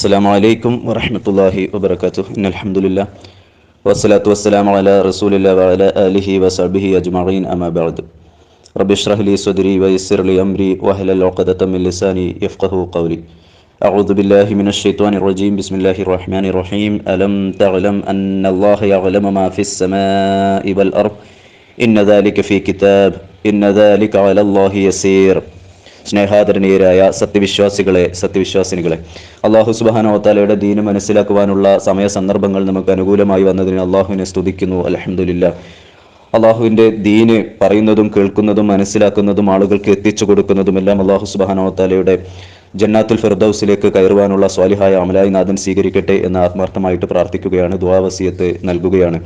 السلام عليكم ورحمة الله وبركاته. إن الحمد لله والصلاة والسلام على رسول الله وعلى آله وصحبه أجمعين أما بعد. رب اشرح لي صدري ويسر لي أمري وأهل العقدة من لساني يفقه قولي. أعوذ بالله من الشيطان الرجيم. بسم الله الرحمن الرحيم. ألم تعلم أن الله يعلم ما في السماء والأرض؟ إن ذلك في كتاب. إن ذلك على الله يسير. സ്നേഹാദരണീയരായ സത്യവിശ്വാസികളെ സത്യവിശ്വാസിനികളെ. അള്ളാഹു സുബാനോത്താലയുടെ ദീന് മനസ്സിലാക്കുവാനുള്ള സമയ സന്ദർഭങ്ങൾ നമുക്ക് അനുകൂലമായി വന്നതിന് അള്ളാഹുവിനെ സ്തുതിക്കുന്നു. അലഹമുല്ല അള്ളാഹുവിന്റെ ദീന് പറയുന്നതും കേൾക്കുന്നതും മനസ്സിലാക്കുന്നതും ആളുകൾക്ക് എത്തിച്ചു കൊടുക്കുന്നതും എല്ലാം അള്ളാഹു സുബാനോത്താലയുടെ ജന്നാത്തുൽ ഫിർദൌസിലേക്ക് കയറുവാനുള്ള സ്വാലിഹായ അമലായി നാഥൻ സ്വീകരിക്കട്ടെ എന്ന് ആത്മാർത്ഥമായിട്ട് പ്രാർത്ഥിക്കുകയാണ്. ദ്വാവസിയത്ത് നൽകുകയാണ്.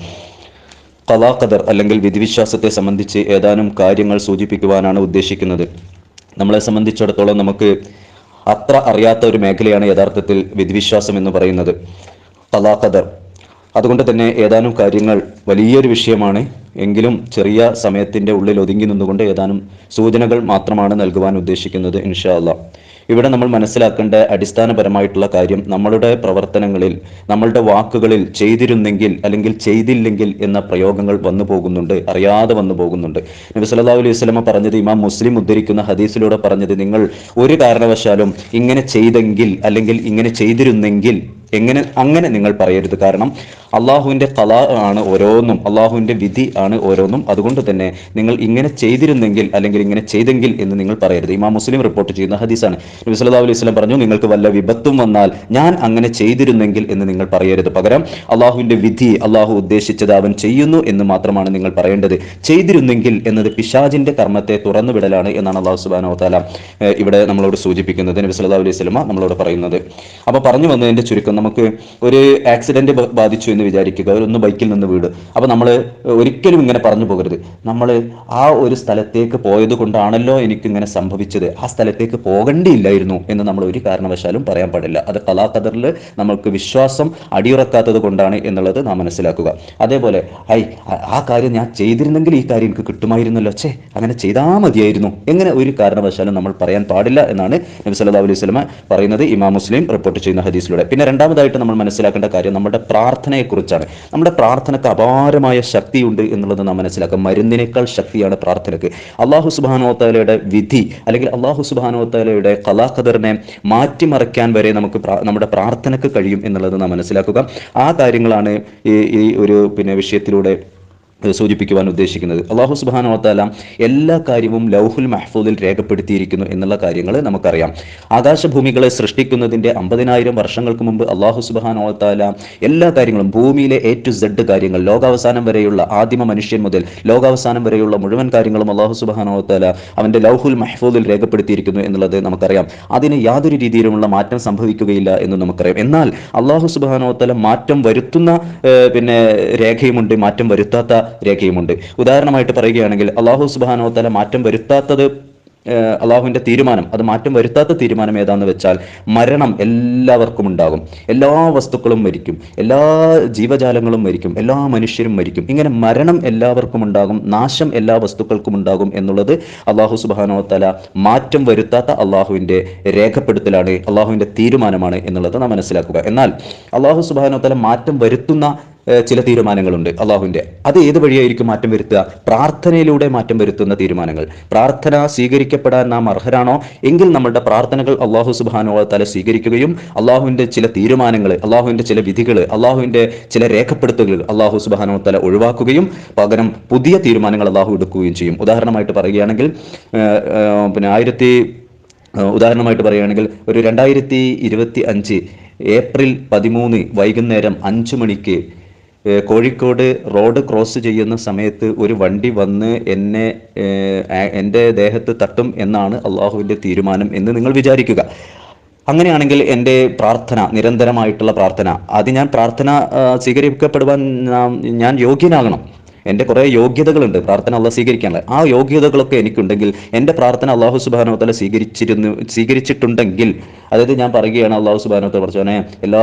കലാ ഖദർ അല്ലെങ്കിൽ വിധിവിശ്വാസത്തെ സംബന്ധിച്ച് ഏതാനും കാര്യങ്ങൾ സൂചിപ്പിക്കുവാനാണ് ഉദ്ദേശിക്കുന്നത്. നമ്മളെ സംബന്ധിച്ചിടത്തോളം നമുക്ക് അത്ര അറിയാത്ത ഒരു മേഖലയാണ് യഥാർത്ഥത്തിൽ വിധിവിശ്വാസം എന്ന് പറയുന്നത്. കലാ ഖദർ. അതുകൊണ്ട് തന്നെ ഏതാനും കാര്യങ്ങൾ വലിയൊരു വിഷയമാണ്. എങ്കിലും ചെറിയ സമയത്തിന്റെ ഉള്ളിൽ ഒതുങ്ങി നിന്നുകൊണ്ട് ഏതാനും സൂചനകൾ മാത്രമാണ് നൽകുവാൻ ഉദ്ദേശിക്കുന്നത് ഇൻഷാല്ല ഇവിടെ നമ്മൾ മനസ്സിലാക്കേണ്ട അടിസ്ഥാനപരമായിട്ടുള്ള കാര്യം നമ്മളുടെ പ്രവർത്തനങ്ങളിൽ നമ്മളുടെ വാക്കുകളിൽ ചെയ്തിരുന്നെങ്കിൽ അല്ലെങ്കിൽ ചെയ്തില്ലെങ്കിൽ എന്ന പ്രയോഗങ്ങൾ വന്നു പോകുന്നുണ്ട് അറിയാതെ വന്നു പോകുന്നുണ്ട്. നബി സല്ലല്ലാഹു അലൈഹി വസല്ലമ പറഞ്ഞത് ഇമാം മുസ്ലിം ഉദ്ധരിക്കുന്ന ഹദീസിലൂടെ പറഞ്ഞത് നിങ്ങൾ ഒരു കാരണവശാലും ഇങ്ങനെ ചെയ്തെങ്കിൽ അല്ലെങ്കിൽ ഇങ്ങനെ ചെയ്തിരുന്നെങ്കിൽ എങ്ങനെ അങ്ങനെ നിങ്ങൾ പറയരുത്. കാരണം അള്ളാഹുവിന്റെ കല ആണ് ഓരോന്നും അള്ളാഹുവിന്റെ വിധി ആണ് ഓരോന്നും. അതുകൊണ്ട് തന്നെ നിങ്ങൾ ഇങ്ങനെ ചെയ്തിരുന്നെങ്കിൽ അല്ലെങ്കിൽ ഇങ്ങനെ ചെയ്തെങ്കിൽ എന്ന് നിങ്ങൾ പറയരുത്. ഇമാ മുസ്ലിം റിപ്പോർട്ട് ചെയ്യുന്ന ഹദീസാണ്. നബി സല്ലല്ലാഹു അലൈഹി വസല്ലം പറഞ്ഞു നിങ്ങൾക്ക് വല്ല വിപത്തും വന്നാൽ ഞാൻ അങ്ങനെ ചെയ്തിരുന്നെങ്കിൽ എന്ന് നിങ്ങൾ പറയരുത്. പകരം അള്ളാഹുവിന്റെ വിധി അള്ളാഹു ഉദ്ദേശിച്ചത് അവൻ ചെയ്യുന്നു എന്ന് മാത്രമാണ് നിങ്ങൾ പറയേണ്ടത്. ചെയ്തിരുന്നെങ്കിൽ എന്നത് പിശാജിന്റെ കർമ്മത്തെ തുറന്നു വിടലാണ് എന്നാണ് അള്ളാഹു സുബാനോ താല ഇവിടെ നമ്മളോട് സൂചിപ്പിക്കുന്നത്. നബി സല്ലല്ലാഹു അലൈഹി സ്വലമ നമ്മളോട് പറയുന്നത്. അപ്പോൾ പറഞ്ഞു വന്നതിന്റെ ചുരുക്കം നമുക്ക് ഒരു ആക്സിഡന്റ് ബാധിച്ചു എന്ന് വിചാരിക്കുക. ഒന്ന് ബൈക്കിൽ നിന്ന് വീട്. അപ്പോൾ നമ്മൾ ഒരിക്കലും ഇങ്ങനെ പറഞ്ഞു പോകരുത്. നമ്മൾ ആ ഒരു സ്ഥലത്തേക്ക് പോയത് കൊണ്ടാണല്ലോ എനിക്കിങ്ങനെ സംഭവിച്ചത്. ആ സ്ഥലത്തേക്ക് പോകേണ്ടിയില്ലായിരുന്നു എന്ന് നമ്മൾ ഒരു കാരണവശാലും പറയാൻ പാടില്ല. അത് കലാഖദറിൽ നമ്മൾക്ക് വിശ്വാസം അടിയുറക്കാത്തത് കൊണ്ടാണ് എന്നുള്ളത് നാം മനസ്സിലാക്കുക. അതേപോലെ ഐ ആ കാര്യം ഞാൻ ചെയ്തിരുന്നെങ്കിൽ ഈ കാര്യം എനിക്ക് കിട്ടുമായിരുന്നല്ലോ. ചേ അങ്ങനെ ചെയ്താൽ മതിയായിരുന്നു. എങ്ങനെ ഒരു കാരണവശാലും നമ്മൾ പറയാൻ പാടില്ല എന്നാണ് നബി സല്ലല്ലാഹു അലൈഹി സ്വലമ പറയുന്നത് ഇമാം മുസ്ലിം റിപ്പോർട്ട് ചെയ്യുന്ന ഹദീസിലൂടെ. പിന്നെ രണ്ടാമതായിട്ട് നമ്മൾ മനസ്സിലാക്കേണ്ട കാര്യം നമ്മുടെ പ്രാർത്ഥനയെക്കുറിച്ചാണ് നമ്മുടെ പ്രാർത്ഥനക്ക് അപാരമായ ശക്തിയുണ്ട് എന്നുള്ളത് നാം മനസ്സിലാക്കുക മരുന്നിനേക്കാൾ ശക്തിയാണ് പ്രാർത്ഥനയ്ക്ക് അള്ളാഹു സുബാനോത്താലയുടെ വിധി അല്ലെങ്കിൽ അള്ളാഹു സുബാനോത്താലയുടെ കലാഖദറിനെ മാറ്റിമറിക്കാൻ വരെ നമുക്ക് നമ്മുടെ പ്രാർത്ഥനക്ക് കഴിയും എന്നുള്ളത് നാം മനസ്സിലാക്കുക. ആ കാര്യങ്ങളാണ് ഈ ഒരു പിന്നെ വിഷയത്തിലൂടെ സൂചിപ്പിക്കുവാൻ ഉദ്ദേശിക്കുന്നത്. അള്ളാഹു സുബാനോത്താല എല്ലാ കാര്യവും ലൗഹുൽ മഹ്ഫൂദിൽ രേഖപ്പെടുത്തിയിരിക്കുന്നു എന്നുള്ള കാര്യങ്ങൾ നമുക്കറിയാം. ആകാശഭൂമികളെ സൃഷ്ടിക്കുന്നതിന്റെ അമ്പതിനായിരം വർഷങ്ങൾക്ക് മുമ്പ് അള്ളാഹു സുബാനോത്താല എല്ലാ കാര്യങ്ങളും ഭൂമിയിലെ എ ടു സെഡ് കാര്യങ്ങൾ ലോകാവസാനം വരെയുള്ള ആദിമ മനുഷ്യൻ മുതൽ ലോകാവസാനം വരെയുള്ള മുഴുവൻ കാര്യങ്ങളും അള്ളാഹു സുബാനോത്താല അവന്റെ ലൗഹുൽ മഹ്ഫൂദിൽ രേഖപ്പെടുത്തിയിരിക്കുന്നു എന്നുള്ളത് നമുക്കറിയാം. അതിന് യാതൊരു രീതിയിലുമുള്ള മാറ്റം സംഭവിക്കുകയില്ല എന്ന് നമുക്കറിയാം. എന്നാൽ അള്ളാഹു സുബാനോത്താല മാറ്റം വരുത്തുന്ന പിന്നെ രേഖയുമുണ്ട് മാറ്റം വരുത്താത്ത രേഖയുമുണ്ട്. ഉദാഹരണമായിട്ട് പറയുകയാണെങ്കിൽ അള്ളാഹു സുബാനോ തല മാറ്റം വരുത്താത്തത് അള്ളാഹുവിന്റെ തീരുമാനം അത് മാറ്റം വരുത്താത്ത തീരുമാനം ഏതാന്ന് വെച്ചാൽ മരണം എല്ലാവർക്കും ഉണ്ടാകും. എല്ലാ വസ്തുക്കളും മരിക്കും എല്ലാ ജീവജാലങ്ങളും മരിക്കും എല്ലാ മനുഷ്യരും മരിക്കും. ഇങ്ങനെ മരണം എല്ലാവർക്കും ഉണ്ടാകും നാശം എല്ലാ വസ്തുക്കൾക്കും ഉണ്ടാകും എന്നുള്ളത് അള്ളാഹു സുബാനോ തല മാറ്റം വരുത്താത്ത അള്ളാഹുവിന്റെ രേഖപ്പെടുത്തലാണ് അള്ളാഹുവിന്റെ തീരുമാനമാണ് എന്നുള്ളത് നാം മനസ്സിലാക്കുക. എന്നാൽ അള്ളാഹു സുബാനോ തല മാറ്റം വരുത്തുന്ന ചില തീരുമാനങ്ങളുണ്ട് അള്ളാഹുവിന്റെ. അത് ഏത് വഴിയായിരിക്കും മാറ്റം വരുത്തുക? പ്രാർത്ഥനയിലൂടെ മാറ്റം വരുത്തുന്ന തീരുമാനങ്ങൾ. പ്രാർത്ഥന സ്വീകരിക്കപ്പെടാൻ നാം അർഹരാണോ? എങ്കിൽ നമ്മളുടെ പ്രാർത്ഥനകൾ അള്ളാഹു സുബാനോ തല സ്വീകരിക്കുകയും അള്ളാഹുവിന്റെ ചില തീരുമാനങ്ങൾ അള്ളാഹുവിന്റെ ചില വിധികൾ അള്ളാഹുവിന്റെ ചില രേഖപ്പെടുത്തുകൾ അള്ളാഹു സുബാനോ തല ഒഴിവാക്കുകയും പകരം പുതിയ തീരുമാനങ്ങൾ അള്ളാഹു എടുക്കുകയും ചെയ്യും. ഉദാഹരണമായിട്ട് പറയുകയാണെങ്കിൽ പിന്നെ ആയിരത്തി ഉദാഹരണമായിട്ട് പറയുകയാണെങ്കിൽ ഒരു രണ്ടായിരത്തി ഇരുപത്തി അഞ്ച് ഏപ്രിൽ പതിമൂന്ന് വൈകുന്നേരം അഞ്ച് മണിക്ക് കോഴിക്കോട് റോഡ് ക്രോസ് ചെയ്യുന്ന സമയത്ത് ഒരു വണ്ടി വന്ന് എന്നെ എന്റെ ദേഹത്ത് തട്ടും എന്നാണ് അള്ളാഹുവിന്റെ തീരുമാനം എന്ന് നിങ്ങൾ വിചാരിക്കുക. അങ്ങനെയാണെങ്കിൽ എന്റെ പ്രാർത്ഥന നിരന്തരമായിട്ടുള്ള പ്രാർത്ഥന അത് ഞാൻ പ്രാർത്ഥന സ്വീകരിക്കപ്പെടുവാൻ ഞാൻ യോഗ്യനാകണം. എന്റെ കുറേ യോഗ്യതകളുണ്ട് പ്രാർത്ഥന അള്ളാഹ് സ്വീകരിക്കാനുള്ള. ആ യോഗ്യതകളൊക്കെ എനിക്കുണ്ടെങ്കിൽ എന്റെ പ്രാർത്ഥന അള്ളാഹു സുബാനോത്തല തല സ്വീകരിച്ചിരുന്നു സ്വീകരിച്ചിട്ടുണ്ടെങ്കിൽ അതായത് ഞാൻ പറയുകയാണ് അള്ളാഹു സുബാനോത്തല തല പഠിച്ചോനെ എല്ലാ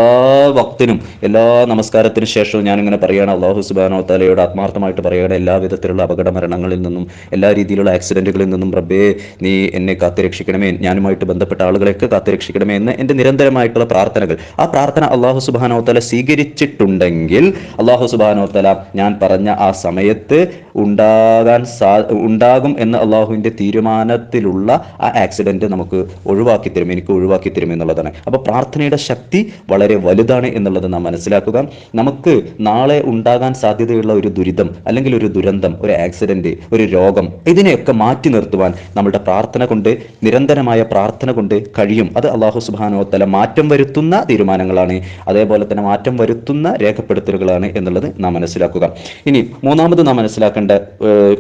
വക്തിനും എല്ലാ നമസ്കാരത്തിനു ശേഷവും ഞാനിങ്ങനെ പറയുകയാണ് അള്ളാഹു സുബാനോത്തലയോട് ആത്മാർത്ഥമായിട്ട് പറയുകയാണ് എല്ലാ വിധത്തിലുള്ള അപകട മരണങ്ങളിൽ നിന്നും എല്ലാ രീതിയിലുള്ള ആക്സിഡന്റുകളിൽ നിന്നും റബ്ബേ നീ എന്നെ കാത്തുരക്ഷിക്കണമേ ഞാനുമായിട്ട് ബന്ധപ്പെട്ട ആളുകളെയൊക്കെ കാത്തുരക്ഷിക്കണമേ എന്ന് എന്റെ നിരന്തരമായിട്ടുള്ള പ്രാർത്ഥനകൾ. ആ പ്രാർത്ഥന അള്ളാഹു സുബാനോത്തല തല സ്വീകരിച്ചിട്ടുണ്ടെങ്കിൽ അള്ളാഹു സുബാനോത്തല തല ഞാൻ പറഞ്ഞ ആ സമയത്ത് ഉണ്ടാകാൻ സാ ഉണ്ടാകും എന്ന അള്ളാഹുവിന്റെ തീരുമാനത്തിലുള്ള ആ ആക്സിഡന്റ് നമുക്ക് ഒഴിവാക്കി തരും എനിക്ക് ഒഴിവാക്കി തരും എന്നുള്ളതാണ്. അപ്പോൾ പ്രാർത്ഥനയുടെ ശക്തി വളരെ വലുതാണ് എന്നുള്ളത് നാം മനസ്സിലാക്കുക. നമുക്ക് നാളെ ഉണ്ടാകാൻ സാധ്യതയുള്ള ഒരു ദുരിതം അല്ലെങ്കിൽ ഒരു ദുരന്തം ഒരു ആക്സിഡന്റ് ഒരു രോഗം ഇതിനെയൊക്കെ മാറ്റി നിർത്തുവാൻ നമ്മുടെ പ്രാർത്ഥന കൊണ്ട് നിരന്തരമായ പ്രാർത്ഥന കൊണ്ട് കഴിയും. അത് അള്ളാഹു സുബാനോ തല മാറ്റം വരുത്തുന്ന തീരുമാനങ്ങളാണ്. അതേപോലെ തന്നെ മാറ്റം വരുത്തുന്ന രേഖപ്പെടുത്തലുകളാണ് എന്നുള്ളത് നാം മനസ്സിലാക്കുക. ഇനി മൂന്നാമത് നാം മനസ്സിലാക്കേണ്ട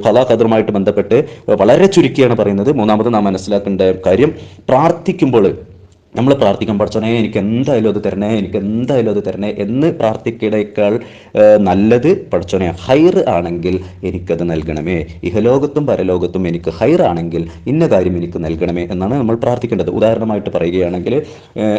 കഥാകഥറുമായിട്ട് ബന്ധപ്പെട്ട് വളരെ ചുരുക്കിയാണ് പറയുന്നത്. മൂന്നാമത് നാം മനസ്സിലാക്കേണ്ട കാര്യം പ്രാർത്ഥിക്കുമ്പോൾ നമ്മൾ പ്രാർത്ഥിക്കാൻ പഠിച്ചോണേ എനിക്ക് എന്തായാലും അത് തരണേ എനിക്ക് എന്തായാലും അത് തരണേ എന്ന് പ്രാർത്ഥിക്കടേക്കാൾ നല്ലത് പഠിച്ചോനെ ഹൈർ ആണെങ്കിൽ എനിക്കത് നൽകണമേ. ഇഹലോകത്തും പരലോകത്തും എനിക്ക് ഹൈർ ആണെങ്കിൽ ഇന്ന കാര്യം എനിക്ക് നൽകണമേ എന്നാണ് നമ്മൾ പ്രാർത്ഥിക്കേണ്ടത്. ഉദാഹരണമായിട്ട് പറയുകയാണെങ്കിൽ